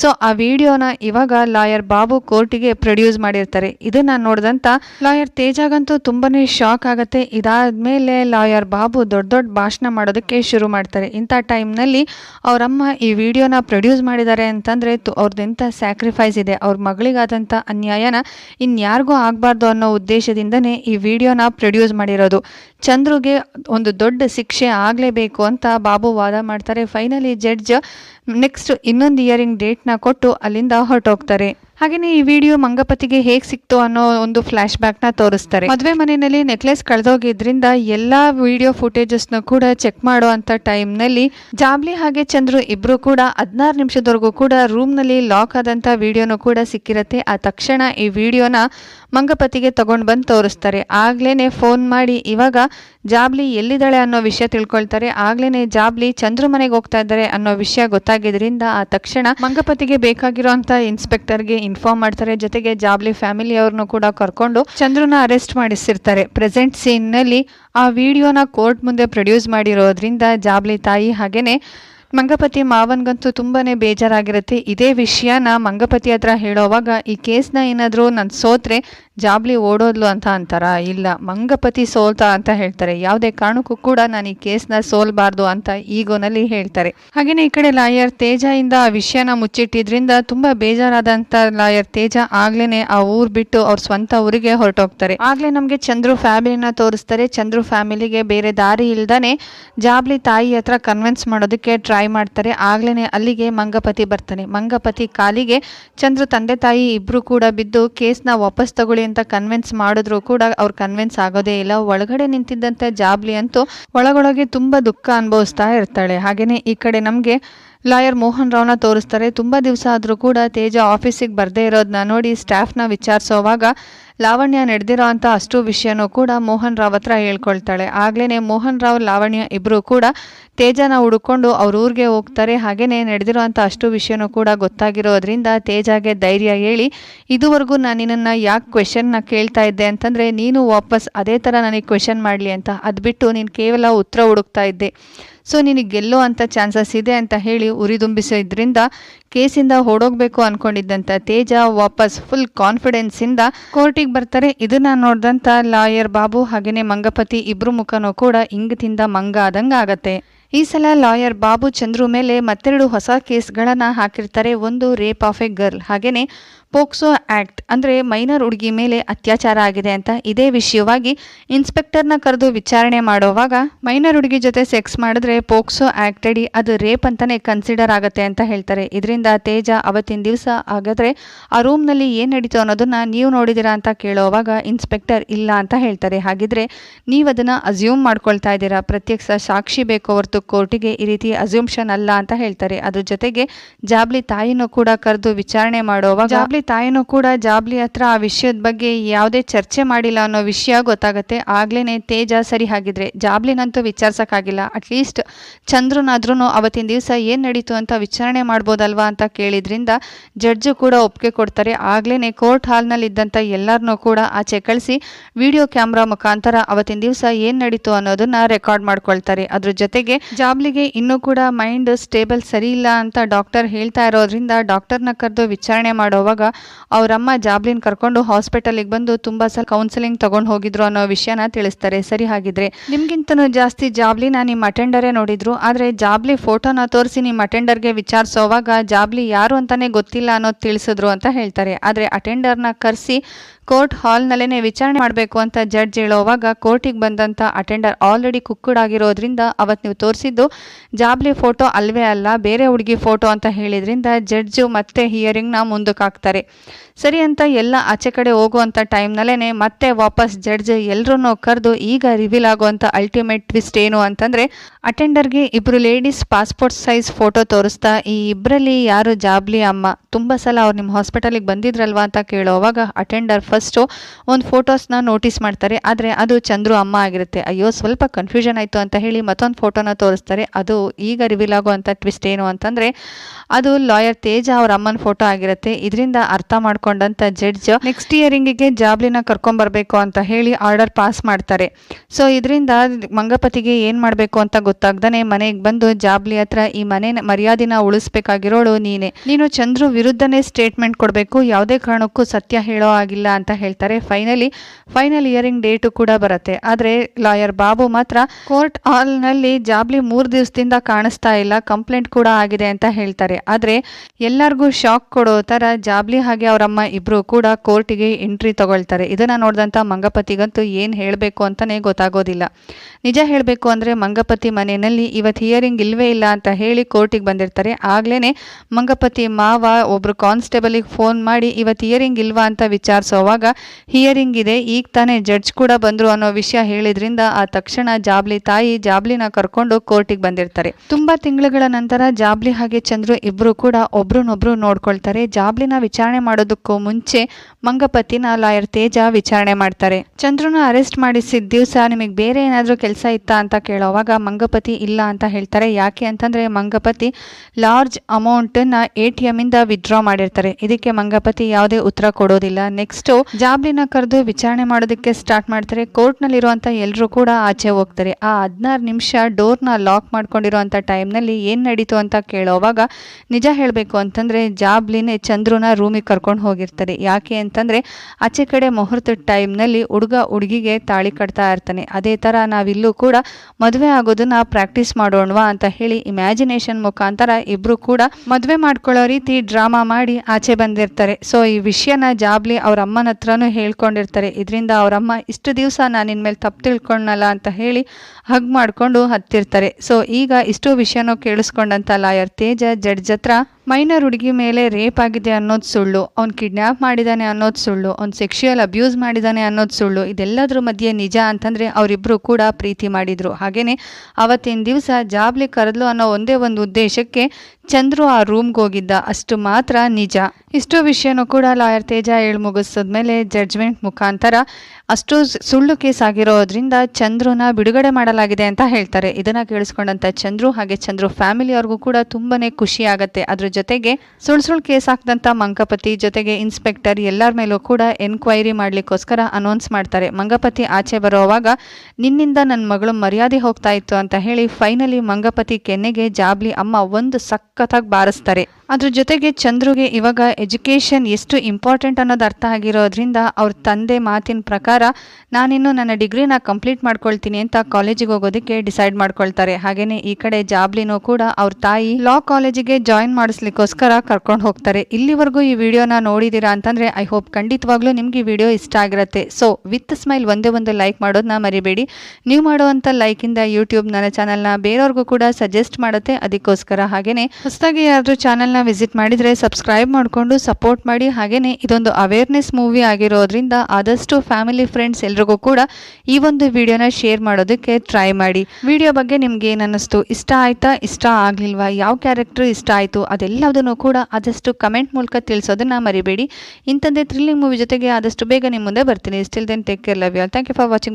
ಸೊ ಆ ವಿಡಿಯೋನ ಇವಾಗ ಲಾಯರ್ ಬಾಬು ಕೋರ್ಟಿಗೆ ಪ್ರೊಡ್ಯೂಸ್ ಮಾಡಿರ್ತಾರೆ. ಇದನ್ನ ನೋಡಿದಂಥ ಲಾಯರ್ ತೇಜಾಗಂತೂ ತುಂಬಾನೇ ಶಾಕ್ ಆಗುತ್ತೆ. ಇದಾದ್ಮೇಲೆ ಲಾಯರ್ ಬಾಬು ದೊಡ್ಡ ದೊಡ್ಡ ಭಾಷಣ ಮಾಡೋದಕ್ಕೆ ಶುರು ಮಾಡ್ತಾರೆ. ಇಂಥ ಟೈಮ್ನಲ್ಲಿ ಅವರಮ್ಮ ಈ ವಿಡಿಯೋನ ಪ್ರೊಡ್ಯೂಸ್ ಮಾಡಿದ್ದಾರೆ ಅಂತಂದರೆ ಅವ್ರದ್ದೆಂಥ ಸ್ಯಾಕ್ರಿಫೈಸ್ ಇದೆ. ಅವ್ರ ಮಗಳಿಗಾದಂಥ ಅನ್ಯಾಯನ ಇನ್ಯಾರಿಗೂ ಆಗಬಾರ್ದು ಅನ್ನೋ ಉದ್ದೇಶದಿಂದನೇ ಈ ವಿಡಿಯೋನ ಪ್ರೊಡ್ಯೂಸ್ ಮಾಡಿರೋದು. ಚಂದ್ರುಗೆ ಒಂದು ದೊಡ್ಡ ಶಿಕ್ಷೆ ಆಗಲೇಬೇಕು ಅಂತ ಬಾಬು ವಾದ ಮಾಡ್ತಾರೆ. ಫೈನಲಿ ಜಡ್ಜ್ ನೆಕ್ಸ್ಟ್ ಇನ್ನೊಂದು ಇಯರಿಂಗ್ ಡೇಟ್ನ ಕೊಟ್ಟು ಅಲ್ಲಿಂದ ಹೊರಟೋಗ್ತಾರೆ. ಹಾಗೆಯೇ ಈ ವಿಡಿಯೋ ಮಂಗಪತಿಗೆ ಹೇಗೆ ಸಿಕ್ತು ಅನ್ನೋ ಒಂದು ಫ್ಲಾಶ್ ಬ್ಯಾಕ್ನ ತೋರಿಸ್ತಾರೆ. ಮದುವೆ ಮನೆಯಲ್ಲಿ ನೆಕ್ಲೆಸ್ ಕಳೆದೋಗಿದ್ರಿಂದ ಎಲ್ಲಾ ವಿಡಿಯೋ ಫುಟೇಜಸ್ನ ಕೂಡ ಚೆಕ್ ಮಾಡೋ ಅಂತ ಟೈಮ್ನಲ್ಲಿ ಜಾಬ್ಲಿ ಹಾಗೆ ಚಂದ್ರು ಇಬ್ರು ಕೂಡ ಹದಿನಾರು ನಿಮಿಷದವರೆಗೂ ಕೂಡ ರೂಮ್ನಲ್ಲಿ ಲಾಕ್ ಆದಂಥ ವಿಡಿಯೋನು ಕೂಡ ಸಿಕ್ಕಿರತ್ತೆ. ಆ ತಕ್ಷಣ ಈ ವಿಡಿಯೋನ ಮಂಗಪತಿಗೆ ತಗೊಂಡು ಬಂದು ತೋರಿಸ್ತಾರೆ. ಆಗ್ಲೇನೆ ಫೋನ್ ಮಾಡಿ ಇವಾಗ ಜಾಬ್ಲಿ ಎಲ್ಲಿದ್ದಾಳೆ ಅನ್ನೋ ವಿಷಯ ತಿಳ್ಕೊಳ್ತಾರೆ. ಆಗ್ಲೇನೆ ಜಾಬ್ಲಿ ಚಂದ್ರು ಮನೆಗೆ ಹೋಗ್ತಾ ಇದ್ದಾರೆ ಅನ್ನೋ ವಿಷಯ ಗೊತ್ತಾಗಿದ್ರಿಂದ ಆ ತಕ್ಷಣ ಮಂಗಪತಿಗೆ ಬೇಕಾಗಿರುವಂತ ಇನ್ಸ್ಪೆಕ್ಟರ್ಗೆ ಇನ್ಫಾರ್ಮ್ ಮಾಡ್ತಾರೆ. ಜೊತೆಗೆ ಜಾಬ್ಲಿ ಫ್ಯಾಮಿಲಿ ಅವ್ರನ್ನು ಕೂಡ ಕರ್ಕೊಂಡು ಚಂದ್ರನ ಅರೆಸ್ಟ್ ಮಾಡಿಸಿರ್ತಾರೆ. ಪ್ರೆಸೆಂಟ್ ಸೀನ್ನಲ್ಲಿ ಆ ವಿಡಿಯೋನ ಕೋರ್ಟ್ ಮುಂದೆ ಪ್ರೊಡ್ಯೂಸ್ ಮಾಡಿರೋದ್ರಿಂದ ಜಾಬ್ಲಿ ತಾಯಿ ಹಾಗೇನೆ ಮಂಗಪತಿ ಮಾವನ್ಗಂತೂ ತುಂಬಾನೇ ಬೇಜಾರಾಗಿರುತ್ತೆ. ಇದೇ ವಿಷಯನ ಮಂಗಪತಿ ಹತ್ರ ಹೇಳೋವಾಗ, ಈ ಕೇಸ್ನ ಏನಾದರೂ ನಾನು ಸೋತ್ರೆ ಜಾಬ್ಲಿ ಓಡೋದ್ಲು ಅಂತ ಅಂತಾರ? ಇಲ್ಲ, ಮಂಗಪತಿ ಸೋಲ್ತ ಅಂತ ಹೇಳ್ತಾರೆ. ಯಾವುದೇ ಕಾರಣಕ್ಕೂ ಕೂಡ ನಾನು ಈ ಕೇಸ್ನ ಸೋಲ್ಬಾರ್ದು ಅಂತ ಈಗೋನಲ್ಲಿ ಹೇಳ್ತಾರೆ. ಹಾಗೇನೆ ಈ ಕಡೆ ಲಾಯರ್ ತೇಜ ಇಂದ ಆ ವಿಷಯನ ಮುಚ್ಚಿಟ್ಟಿದ್ರಿಂದ ತುಂಬಾ ಬೇಜಾರಾದಂತ ಲಾಯರ್ ತೇಜ ಆಗ್ಲೇನೆ ಆ ಊರ್ ಬಿಟ್ಟು ಅವ್ರ ಸ್ವಂತ ಊರಿಗೆ ಹೊರಟೋಗ್ತಾರೆ. ಆಗ್ಲೇ ನಮ್ಗೆ ಚಂದ್ರು ಫ್ಯಾಮಿಲಿನ ತೋರಿಸ್ತಾರೆ. ಚಂದ್ರು ಫ್ಯಾಮಿಲಿಗೆ ಬೇರೆ ದಾರಿ ಇಲ್ದಾನೆ ಜಾಬ್ಲಿ ತಾಯಿ ಹತ್ರ ಕನ್ವಿನ್ಸ್ ಮಾಡೋದಕ್ಕೆ ಟ್ರೈ ಮಾಡ್ತಾರೆ. ಆಗ್ಲೇನೆ ಅಲ್ಲಿಗೆ ಮಂಗಪತಿ ಬರ್ತಾನೆ. ಮಂಗಪತಿ ಕಾಲಿಗೆ, ಚಂದ್ರ ತಂದೆ ತಾಯಿ ಇಬ್ರು ಕೂಡ ಬಿದ್ದು ಕೇಸ್ನ ವಾಪಸ್ ತಗೊಳ್ಳಿ ಅಂತ ಕನ್ವಿನ್ಸ್ ಮಾಡಿದ್ರು ಕೂಡ ಅವ್ರು ಕನ್ವಿನ್ಸ್ ಆಗೋದೇ ಇಲ್ಲ. ಒಳಗಡೆ ನಿಂತಿದ್ದಂಥ ಜಾಬ್ಲಿ ಅಂತೂ ಒಳಗೊಳಗೆ ತುಂಬಾ ದುಃಖ ಅನುಭವಿಸ್ತಾ ಇರ್ತಾಳೆ. ಹಾಗೆಯೇ ಈ ಕಡೆ ನಮಗೆ ಲಾಯರ್ ಮೋಹನ್ ರಾವ್ನ ತೋರಿಸ್ತಾರೆ. ತುಂಬ ದಿವಸ ಆದರೂ ಕೂಡ ತೇಜ ಆಫೀಸಿಗೆ ಬರದೇ ಇರೋದನ್ನ ನೋಡಿ ಸ್ಟಾಫ್ನ ವಿಚಾರಿಸೋವಾಗ, ಲಾವಣ್ಯ ನಡೆದಿರೋ ಅಂಥ ಅಷ್ಟು ವಿಷಯನೂ ಕೂಡ ಮೋಹನ್ ರಾವ್ ಹತ್ರ ಹೇಳ್ಕೊಳ್ತಾಳೆ. ಆಗ್ಲೇ ಮೋಹನ್ ರಾವ್, ಲಾವಣ್ಯ ಇಬ್ಬರು ಕೂಡ ತೇಜನ ಹುಡುಕೊಂಡು ಅವ್ರ ಊರಿಗೆ ಹೋಗ್ತಾರೆ. ಹಾಗೆಯೇ ನಡೆದಿರೋ ಅಂಥ ಅಷ್ಟು ವಿಷಯನೂ ಕೂಡ ಗೊತ್ತಾಗಿರೋದ್ರಿಂದ ತೇಜಾಗೆ ಧೈರ್ಯ ಹೇಳಿ, ಇದುವರೆಗೂ ನಾನು ನಿನ್ನನ್ನು ಯಾಕೆ ಕ್ವೆಶನ್ನ ಕೇಳ್ತಾ ಇದ್ದೆ ಅಂತಂದರೆ, ನೀನು ವಾಪಸ್ ಅದೇ ಥರ ನನಗೆ ಕ್ವೆಶನ್ ಮಾಡಲಿ ಅಂತ. ಅದು ಬಿಟ್ಟು ನೀನು ಕೇವಲ ಉತ್ತರ ಹುಡುಕ್ತಾ ಇದ್ದೆ. ಸೊ ನಿನಗೆ ಗೆಲ್ಲೋ ಅಂಥ ಚಾನ್ಸಸ್ ಇದೆ ಅಂತ ಹೇಳಿ ಉರಿದುಂಬಿಸಿದ್ರಿಂದ ಕೇಸಿಂದ ಓಡೋಗ್ಬೇಕು ಅನ್ಕೊಂಡಿದ್ದಂಥ ತೇಜ ವಾಪಸ್ ಫುಲ್ ಕಾನ್ಫಿಡೆನ್ಸಿಂದ ಕೋರ್ಟಿಗೆ ಬರ್ತಾರೆ. ಇದನ್ನ ನೋಡಿದಂಥ ಲಾಯರ್ ಬಾಬು ಹಾಗೆಯೇ ಮಂಗಪತಿ ಇಬ್ರು ಮುಖನೂ ಕೂಡ ಇಂಗದಿಂದ ಮಂಗ ಆದಂಗೆ ಆಗತ್ತೆ. ಈ ಸಲ ಲಾಯರ್ ಬಾಬು ಚಂದ್ರು ಮೇಲೆ ಮತ್ತೆರಡು ಹೊಸ ಕೇಸ್ಗಳನ್ನು ಹಾಕಿರ್ತಾರೆ. ಒಂದು ರೇಪ್ ಆಫ್ ಎ ಗರ್ಲ್ ಹಾಗೆಯೇ ಪೋಕ್ಸೋ ಆ್ಯಕ್ಟ್ ಅಂದರೆ ಮೈನರ್ ಹುಡುಗಿ ಮೇಲೆ ಅತ್ಯಾಚಾರ ಆಗಿದೆ ಅಂತ ಇದೇ ವಿಷಯವಾಗಿ ಇನ್ಸ್ಪೆಕ್ಟರ್ನ ಕರೆದು ವಿಚಾರಣೆ ಮಾಡುವಾಗ ಮೈನರ್ ಹುಡುಗಿ ಜೊತೆ ಸೆಕ್ಸ್ ಮಾಡಿದ್ರೆ ಪೋಕ್ಸೋ ಆ್ಯಕ್ಟ್ ಅಡಿ ಅದು ರೇಪ್ ಅಂತಲೇ ಕನ್ಸಿಡರ್ ಆಗುತ್ತೆ ಅಂತ ಹೇಳ್ತಾರೆ. ಇದರಿಂದ ತೇಜ ಅವತ್ತಿನ ದಿವಸ ಆಗಿದ್ರೆ ಆ ರೂಮ್ನಲ್ಲಿ ಏನು ನಡೀತು ಅನ್ನೋದನ್ನು ನೀವು ನೋಡಿದಿರಾ ಅಂತ ಕೇಳೋವಾಗ ಇನ್ಸ್ಪೆಕ್ಟರ್ ಇಲ್ಲ ಅಂತ ಹೇಳ್ತಾರೆ. ಹಾಗಿದ್ರೆ ನೀವು ಅದನ್ನು ಅಸ್ಯೂಮ್ ಮಾಡ್ಕೊಳ್ತಾ ಇದ್ದೀರಾ? ಪ್ರತ್ಯಕ್ಷ ಸಾಕ್ಷಿ ಬೇಕು ಹೊರತು ಕೋರ್ಟಿಗೆ ಈ ರೀತಿ ಅಸ್ಯೂಮ್ಷನ್ ಅಲ್ಲ ಅಂತ ಹೇಳ್ತಾರೆ. ಅದ್ರ ಜೊತೆಗೆ ಜಾಬ್ಲಿ ತಾಯಿನೂ ಕೂಡ ಕರೆದು ವಿಚಾರಣೆ ಮಾಡುವಾಗ ತಾಯಿನೂ ಕೂಡ ಜಾಬ್ಲಿ ಹತ್ರ ಆ ವಿಷಯದ ಬಗ್ಗೆ ಯಾವುದೇ ಚರ್ಚೆ ಮಾಡಿಲ್ಲ ಅನ್ನೋ ವಿಷಯ ಗೊತ್ತಾಗುತ್ತೆ. ಆಗ್ಲೇ ತೇಜ ಸರಿ ಹಾಗಿದ್ರೆ ಜಾಬ್ಲಿನಂತೂ ವಿಚಾರಿಸಕ್ಕಾಗಿಲ್ಲ. ಅಟ್ಲೀಸ್ಟ್ ಚಂದ್ರನಾದ್ರೂ ಅವತ್ತಿನ ದಿವಸ ಏನು ನಡೀತು ಅಂತ ವಿಚಾರಣೆ ಮಾಡ್ಬೋದಲ್ವಾ ಅಂತ ಕೇಳಿದ್ರಿಂದ ಜಡ್ಜು ಕೂಡ ಒಪ್ಪಿಗೆ ಕೊಡ್ತಾರೆ. ಆಗ್ಲೇನೆ ಕೋರ್ಟ್ ಹಾಲ್ನಲ್ಲಿ ಇದ್ದಂತ ಎಲ್ಲರನ್ನೂ ಕೂಡ ಆಚೆ ಕಳಿಸಿ ವಿಡಿಯೋ ಕ್ಯಾಮ್ರಾ ಮುಖಾಂತರ ಅವತ್ತಿನ ದಿವಸ ಏನು ನಡೀತು ಅನ್ನೋದನ್ನ ರೆಕಾರ್ಡ್ ಮಾಡ್ಕೊಳ್ತಾರೆ. ಅದ್ರ ಜೊತೆಗೆ ಜಾಬ್ಲಿಗೆ ಇನ್ನೂ ಕೂಡ ಮೈಂಡ್ ಸ್ಟೇಬಲ್ ಸರಿ ಇಲ್ಲ ಅಂತ ಡಾಕ್ಟರ್ ಹೇಳ್ತಾ ಇರೋದ್ರಿಂದ ಡಾಕ್ಟರ್ನ ಕರೆದು ವಿಚಾರಣೆ ಮಾಡೋವಾಗ ಅವರಮ್ಮ ಜಾಬ್ಲಿನ್ ಕರ್ಕೊಂಡು ಹಾಸ್ಪಿಟಲಿಗೆ ಬಂದು ತುಂಬಾ ಸಲ ಕೌನ್ಸಿಲಿಂಗ್ ತಗೊಂಡು ಹೋಗಿದ್ರು ಅನ್ನೋ ವಿಷಯನ ತಿಳಿಸ್ತಾರೆ. ಸರಿ ಹಾಗಿದ್ರೆ ನಿಮ್ಗಿಂತನೂ ಜಾಸ್ತಿ ಜಾಬ್ಲಿನ ನಿಮ್ಮ ಅಟೆಂಡರೇ ನೋಡಿದ್ರು, ಆದ್ರೆ ಜಾಬ್ಲಿ ಫೋಟೋನ ತೋರಿಸಿ ನಿಮ್ಮ ಅಟೆಂಡರ್ಗೆ ವಿಚಾರಿಸೋವಾಗ ಜಾಬ್ಲಿ ಯಾರು ಅಂತಾನೆ ಗೊತ್ತಿಲ್ಲ ಅನ್ನೋದು ತಿಳಿಸಿದ್ರು ಅಂತ ಹೇಳ್ತಾರೆ. ಆದ್ರೆ ಅಟೆಂಡರ್ನ ಕರೆಸಿ ಕೋರ್ಟ್ ಹಾಲ್ನಲ್ಲೇ ವಿಚಾರಣೆ ಮಾಡಬೇಕು ಅಂತ ಜಡ್ಜ್ ಹೇಳೋವಾಗ ಕೋರ್ಟಿಗೆ ಬಂದಂಥ ಅಟೆಂಡರ್ ಆಲ್ರೆಡಿ ಕುಕ್ಕುಡ್ ಆಗಿರೋದ್ರಿಂದ ಅವತ್ತು ನೀವು ತೋರಿಸಿದ್ದು ಜಾಬ್ಲಿ ಫೋಟೋ ಅಲ್ವೇ ಅಲ್ಲ, ಬೇರೆ ಹುಡುಗಿ ಫೋಟೋ ಅಂತ ಹೇಳಿದ್ರಿಂದ ಜಡ್ಜು ಮತ್ತೆ ಹಿಯರಿಂಗ್ನ ಮುಂದಕ್ಕೆ ಹಾಕ್ತಾರೆ ಸರಿ ಅಂತ ಎಲ್ಲ ಆಚೆ ಕಡೆ ಹೋಗುವಂಥ ಟೈಮ್ನಲ್ಲೇ ಮತ್ತೆ ವಾಪಸ್ ಜಡ್ಜ್ ಎಲ್ಲರೂ ಕರೆದು ಈಗ ರಿವೀಲ್ ಆಗುವಂಥ ಅಲ್ಟಿಮೇಟ್ ಟ್ವಿಸ್ಟ್ ಏನು ಅಂತಂದರೆ ಅಟೆಂಡರ್ಗೆ ಇಬ್ಬರು ಲೇಡೀಸ್ ಪಾಸ್ಪೋರ್ಟ್ ಸೈಜ್ ಫೋಟೋ ತೋರಿಸ್ತಾ, ಈ ಇಬ್ಬರಲ್ಲಿ ಯಾರು ಜಾಬ್ಲಿ ಅಮ್ಮ? ತುಂಬ ಸಲ ಅವ್ರು ನಿಮ್ಮ ಹಾಸ್ಪಿಟಲಿಗೆ ಬಂದಿದ್ರಲ್ವಾ ಅಂತ ಕೇಳೋವಾಗ ಅಟೆಂಡರ್ ಫಸ್ಟು ಒಂದು ಫೋಟೋಸ್ನ ನೋಟಿಸ್ ಮಾಡ್ತಾರೆ. ಆದರೆ ಅದು ಚಂದ್ರು ಅಮ್ಮ ಆಗಿರುತ್ತೆ. ಅಯ್ಯೋ, ಸ್ವಲ್ಪ ಕನ್ಫ್ಯೂಷನ್ ಆಯಿತು ಅಂತ ಹೇಳಿ ಮತ್ತೊಂದು ಫೋಟೋನ ತೋರಿಸ್ತಾರೆ. ಅದು ಈಗ ರಿವೀಲ್ ಆಗುವಂಥ ಟ್ವಿಸ್ಟ್ ಏನು ಅಂತಂದರೆ, ಅದು ಲಾಯರ್ ತೇಜ ಅವ್ರ ಅಮ್ಮನ ಫೋಟೋ ಆಗಿರುತ್ತೆ. ಇದರಿಂದ ಅರ್ಥ ಮಾಡ್ಕೊಂಡಂಥ ಜಡ್ಜ್ ನೆಕ್ಸ್ಟ್ ಇಯರಿಂಗಿಗೆ ಜಾಬ್ಲಿನ ಕರ್ಕೊಂಬರ್ಬೇಕು ಅಂತ ಹೇಳಿ ಆರ್ಡರ್ ಪಾಸ್ ಮಾಡ್ತಾರೆ. ಸೊ ಇದರಿಂದ ಮಂಗಪತಿಗೆ ಏನು ಮಾಡಬೇಕು ಅಂತ ಗೊತ್ತಾಗ್ದೇ ಮನೆಗೆ ಬಂದು ಜಾಬ್ಲಿ ಹತ್ರ ಈ ಮನೆ ಮರ್ಯಾದಿನ ಉಳಿಸ್ಬೇಕಾಗಿರೋಳು ನೀನೆ. ನೀನು ಚಂದ್ರು ವಿರುದ್ಧನೇ ಸ್ಟೇಟ್ಮೆಂಟ್ ಕೊಡಬೇಕು. ಯಾವುದೇ ಕಾರಣಕ್ಕೂ ಸತ್ಯ ಹೇಳೋ ಆಗಿಲ್ಲ ಅಂತ ಹೇಳ್ತಾರೆ. ಫೈನಲಿ ಫೈನಲ್ ಇಯರಿಂಗ್ ಡೇಟು ಕೂಡ ಬರುತ್ತೆ. ಆದರೆ ಲಾಯರ್ ಬಾಬು ಮಾತ್ರ ಕೋರ್ಟ್ ಹಾಲ್ನಲ್ಲಿ ಜಾಬ್ಲಿ ಮೂರು ದಿವಸದಿಂದ ಕಾಣಿಸ್ತಾ ಇಲ್ಲ. ಕಂಪ್ಲೇಂಟ್ ಕೂಡ ಆಗಿದೆ ಅಂತ ಹೇಳ್ತಾರೆ. ಆದರೆ ಎಲ್ಲರಿಗೂ ಶಾಕ್ ಕೊಡೋ ಥರ ಜಾಬ್ಲಿ ಹಾಗೆ ಅವರಮ್ಮ ಇಬ್ಬರು ಕೂಡ ಕೋರ್ಟಿಗೆ ಎಂಟ್ರಿ ತಗೊಳ್ತಾರೆ. ಇದನ್ನ ನೋಡಿದಂಥ ಮಂಗಪತಿಗಂತೂ ಏನು ಹೇಳಬೇಕು ಅಂತಲೇ ಗೊತ್ತಾಗೋದಿಲ್ಲ. ನಿಜ ಹೇಳಬೇಕು ಅಂದರೆ ಮಂಗಪತಿ ಮನೆಯಲ್ಲಿ ಇವತ್ತು ಹಿಯರಿಂಗ್ ಇಲ್ವೇ ಇಲ್ಲ ಅಂತ ಹೇಳಿ ಕೋರ್ಟಿಗೆ ಬಂದಿರ್ತಾರೆ. ಆಗ್ಲೇ ಮಂಗಪತಿ ಮಾವ ಒಬ್ರು ಕಾನ್ಸ್ಟೇಬಲಿಗೆ ಫೋನ್ ಮಾಡಿ ಇವತ್ತು ಹಿಯರಿಂಗ್ ಇಲ್ವಾ ಅಂತ ವಿಚಾರಿಸೋವಾಗ ಹಿಯರಿಂಗ್ ಇದೆ, ಈಗ ತಾನೇ ಜಡ್ಜ್ ಕೂಡ ಬಂದ್ರು ಅನ್ನೋ ವಿಷಯ ಹೇಳಿದ್ರಿಂದ ಆ ತಕ್ಷಣ ಜಾಬ್ಲಿ ತಾಯಿ ಜಾಬ್ಲಿನ ಕರ್ಕೊಂಡು ಕೋರ್ಟಿಗೆ ಬಂದಿರ್ತಾರೆ. ತುಂಬಾ ತಿಂಗಳುಗಳ ನಂತರ ಜಾಬ್ಲಿ ಹಾಗೆ ಚಂದ್ರು ಇಬ್ರು ಕೂಡ ಒಬ್ರನ್ನೊಬ್ರು ನೋಡ್ಕೊಳ್ತಾರೆ. ಜಾಬ್ಲಿನ ವಿಚಾರಣೆ ಮಾಡೋದಕ್ಕೂ ಮುಂಚೆ ಮಂಗಪತಿನ ಲಾಯರ್ ತೇಜ ವಿಚಾರಣೆ ಮಾಡ್ತಾರೆ. ಚಂದ್ರನ ಅರೆಸ್ಟ್ ಮಾಡಿಸಿದ ದಿವಸ ನಿಮಗೆ ಬೇರೆ ಏನಾದರೂ ಕೆಲಸ ಇತ್ತಾ ಅಂತ ಕೇಳೋವಾಗ ಮಂಗಪತಿ ಇಲ್ಲ ಅಂತ ಹೇಳ್ತಾರೆ. ಯಾಕೆ ಅಂತಂದ್ರೆ ಮಂಗಪತಿ ಲಾರ್ಜ್ ಅಮೌಂಟನ್ನ ಎ ಟಿ ಇಂದ ವಿತ್ಡ್ರಾ ಮಾಡಿರ್ತಾರೆ. ಇದಕ್ಕೆ ಮಂಗಪತಿ ಯಾವುದೇ ಉತ್ತರ ಕೊಡೋದಿಲ್ಲ. ನೆಕ್ಸ್ಟ್ ಜಾಬ್ಲಿನ ಕರೆದು ವಿಚಾರಣೆ ಮಾಡೋದಕ್ಕೆ ಸ್ಟಾರ್ಟ್ ಮಾಡ್ತಾರೆ. ಕೋರ್ಟ್ನಲ್ಲಿರುವಂಥ ಎಲ್ಲರೂ ಕೂಡ ಆಚೆ ಹೋಗ್ತಾರೆ. ಆ ಹದಿನಾರು ನಿಮಿಷ ಡೋರ್ನ ಲಾಕ್ ಮಾಡ್ಕೊಂಡಿರುವಂಥ ಟೈಮ್ನಲ್ಲಿ ಏನು ನಡೀತು ಅಂತ ಕೇಳೋವಾಗ ನಿಜ ಹೇಳಬೇಕು ಅಂತಂದರೆ ಜಾಬ್ಲಿನೇ ಚಂದ್ರುನ ರೂಮಿಗೆ ಕರ್ಕೊಂಡು ಹೋಗಿರ್ತಾರೆ. ಯಾಕೆ ಅಂತಂದರೆ ಆಚೆ ಕಡೆ ಮುಹೂರ್ತದ ಟೈಮ್ನಲ್ಲಿ ಹುಡುಗ ಹುಡುಗಿಗೆ ತಾಳಿ ಕಟ್ತಾ ಇರ್ತಾನೆ. ಅದೇ ಥರ ನಾವಿಲ್ಲೂ ಕೂಡ ಮದುವೆ ಆಗೋದನ್ನ ಪ್ರಾಕ್ಟೀಸ್ ಮಾಡೋಣವಾ ಅಂತ ಹೇಳಿ ಇಮ್ಯಾಜಿನೇಷನ್ ಮುಖಾಂತರ ಇಬ್ರು ಕೂಡ ಮದುವೆ ಮಾಡ್ಕೊಳ್ಳೋ ರೀತಿ ಡ್ರಾಮಾ ಮಾಡಿ ಆಚೆ ಬಂದಿರ್ತಾರೆ. ಸೊ ಈ ವಿಷಯನ ಜಾಬ್ಲಿ ಅವ್ರ ಅಮ್ಮನ ಹತ್ರನೂ ಹೇಳ್ಕೊಂಡಿರ್ತಾರೆ, ಇದರಿಂದ ಅವರಮ್ಮ ಇಷ್ಟು ದಿವಸ ನಾನು ಇನ್ಮೇಲೆ ತಪ್ಪು ತಿಳ್ಕೊಂಡಲ್ಲ ಅಂತ ಹೇಳಿ ಹಗ್ ಮಾಡ್ಕೊಂಡು ಹತ್ತಿರ್ತಾರೆ. ಸೊ ಈಗ ಇಷ್ಟು ವಿಷಯನೂ ಕೇಳಿಸ್ಕೊಂಡಂತ ಲಾಯರ್ ತೇಜ ಜಡ್ಜ್ ಹತ್ರ ಮೈನರ್ ಹುಡುಗಿ ಮೇಲೆ ರೇಪ್ ಆಗಿದೆ ಅನ್ನೋದು ಸುಳ್ಳು, ಅವ್ನು ಕಿಡ್ನ್ಯಾಪ್ ಮಾಡಿದಾನೆ ಅನ್ನೋದು ಸುಳ್ಳು, ಅವ್ನು ಸೆಕ್ಷುಯಲ್ ಅಬ್ಯೂಸ್ ಮಾಡಿದಾನೆ ಅನ್ನೋದು ಸುಳ್ಳು, ಇದೆಲ್ಲದರ ಮಧ್ಯೆ ನಿಜ ಅಂತಂದರೆ ಅವರಿಬ್ಬರು ಕೂಡ ಪ್ರೀತಿ ಮಾಡಿದರು. ಹಾಗೆಯೇ ಅವತ್ತಿನ ದಿವಸ ಜಾಬ್ಲಿ ಕರೆದ್ಲು ಅನ್ನೋ ಒಂದೇ ಒಂದು ಉದ್ದೇಶಕ್ಕೆ ಚಂದ್ರು ಆ ರೂಮ್ಗೆ ಹೋಗಿದ್ದ. ಅಷ್ಟು ಮಾತ್ರ ನಿಜ. ಇಷ್ಟು ವಿಷಯನೂ ಕೂಡ ಲಾಯರ್ ತೇಜ ಹೇಳಿ ಮುಗಿಸಿದ್ಮೇಲೆ ಜಡ್ಜ್ಮೆಂಟ್ ಮುಖಾಂತರ ಅಷ್ಟು ಸುಳ್ಳು ಕೇಸ್ ಆಗಿರೋದ್ರಿಂದ ಚಂದ್ರುನ ಬಿಡುಗಡೆ ಮಾಡಲಾಗಿದೆ ಅಂತ ಹೇಳ್ತಾರೆ. ಇದನ್ನ ಕೇಳಿಸ್ಕೊಂಡಂತ ಚಂದ್ರು ಹಾಗೆ ಚಂದ್ರು ಫ್ಯಾಮಿಲಿಯವ್ರಿಗೂ ಕೂಡ ತುಂಬಾನೇ ಖುಷಿ ಆಗತ್ತೆ. ಅದ್ರ ಜೊತೆಗೆ ಸುಳ್ಳು ಸುಳ್ಳು ಕೇಸ್ ಹಾಕಿದಂತ ಮಂಗಪತಿ ಜೊತೆಗೆ ಇನ್ಸ್ಪೆಕ್ಟರ್ ಎಲ್ಲರ ಮೇಲೂ ಕೂಡ ಎನ್ಕ್ವೈರಿ ಮಾಡ್ಲಿಕ್ಕೋಸ್ಕರ ಅನೌನ್ಸ್ ಮಾಡ್ತಾರೆ. ಮಂಗಪತಿ ಆಚೆ ಬರೋವಾಗ, ನಿನ್ನಿಂದ ನನ್ನ ಮಗಳು ಮರ್ಯಾದೆ ಹೋಗ್ತಾ ಇತ್ತು ಅಂತ ಹೇಳಿ ಫೈನಲಿ ಮಂಗಪತಿ ಕೆನ್ನೆಗೆ ಜಾಬ್ಲಿ ಅಮ್ಮ ಒಂದು ಸಖತ್ತಾಗಿ ಬಾರಿಸ್ತಾರೆ. ಅದ್ರ ಜೊತೆಗೆ ಚಂದ್ರುಗೆ ಇವಾಗ ಎಜುಕೇಶನ್ ಎಷ್ಟು ಇಂಪಾರ್ಟೆಂಟ್ ಅನ್ನೋದು ಅರ್ಥ ಆಗಿರೋದ್ರಿಂದ ಅವ್ರ ತಂದೆ ಮಾತಿನ ಪ್ರಕಾರ ಪ್ರಕಾರ ನಾನಿನ್ನು ನನ್ನ ಡಿಗ್ರಿನ ಕಂಪ್ಲೀಟ್ ಮಾಡ್ಕೊಳ್ತೀನಿ ಅಂತ ಕಾಲೇಜಿಗೆ ಹೋಗೋದಕ್ಕೆ ಡಿಸೈಡ್ ಮಾಡ್ಕೊಳ್ತಾರೆ. ಹಾಗೆಯೇ ಈ ಕಡೆ ಜಾಬ್ಲಿನೂ ಕೂಡ ಅವ್ರ ತಾಯಿ ಲಾ ಕಾಲೇಜಿಗೆ ಜಾಯಿನ್ ಮಾಡಿಸ್ಲಿಕ್ಕೋಸ್ಕರ ಕರ್ಕೊಂಡು ಹೋಗ್ತಾರೆ. ಇಲ್ಲಿವರೆಗೂ ಈ ವಿಡಿಯೋನ ನೋಡಿದ್ದೀರಾ ಅಂತಂದರೆ ಐ ಹೋಪ್ ಖಂಡಿತವಾಗ್ಲೂ ನಿಮ್ಗೆ ಈ ವಿಡಿಯೋ ಇಷ್ಟ ಆಗಿರುತ್ತೆ. ಸೊ, ವಿತ್ ಸ್ಮೈಲ್ ಒಂದೇ ಒಂದು ಲೈಕ್ ಮಾಡೋದನ್ನ ಮರಿಬೇಡಿ. ನೀವು ಮಾಡುವಂಥ ಲೈಕಿಂದ ಯೂಟ್ಯೂಬ್ ನನ್ನ ಚಾನಲ್ನ ಬೇರೆಯವ್ರಿಗೂ ಕೂಡ ಸಜೆಸ್ಟ್ ಮಾಡುತ್ತೆ. ಅದಕ್ಕೋಸ್ಕರ ಹಾಗೆಯೇ ಹೊಸದಾಗಿ ಯಾರಾದರೂ ಚಾನಲ್ನ ವಿಸಿಟ್ ಮಾಡಿದರೆ ಸಬ್ಸ್ಕ್ರೈಬ್ ಮಾಡಿಕೊಂಡು ಸಪೋರ್ಟ್ ಮಾಡಿ. ಹಾಗೆಯೇ ಇದೊಂದು ಅವೇರ್ನೆಸ್ ಮೂವಿ ಆಗಿರೋದ್ರಿಂದ ಆದಷ್ಟು ಫ್ಯಾಮಿಲಿ ಫ್ರೆಂಡ್ಸ್ ಎಲ್ರಿಗೂ ಕೂಡ ಈ ಒಂದು ವಿಡಿಯೋನ ಶೇರ್ ಮಾಡೋದಕ್ಕೆ ಟ್ರೈ ಮಾಡಿ. ವಿಡಿಯೋ ಬಗ್ಗೆ ನಿಮ್ಗೆ ಏನು ಅನ್ನಿಸ್ತು? ಇಷ್ಟ ಆಯ್ತಾ? ಇಷ್ಟ ಆಗ್ಲಿಲ್ವಾ? ಯಾವ ಕ್ಯಾರೆಕ್ಟರ್ ಇಷ್ಟ ಆಯಿತು? ಅದೆಲ್ಲದನ್ನು ಕೂಡ ಆದಷ್ಟು ಕಮೆಂಟ್ ಮೂಲಕ ತಿಳಿಸೋದನ್ನ ಮರಿಬೇಡಿ. ಇಂಥದ್ದೇ ಥ್ರಿಲ್ಲಿಂಗ್ ಮೂವಿ ಜೊತೆಗೆ ಆದಷ್ಟು ಬೇಗ ನಿಮ್ಮ ಮುಂದೆ ಬರ್ತೀನಿ. Still then take care love you thank you for watching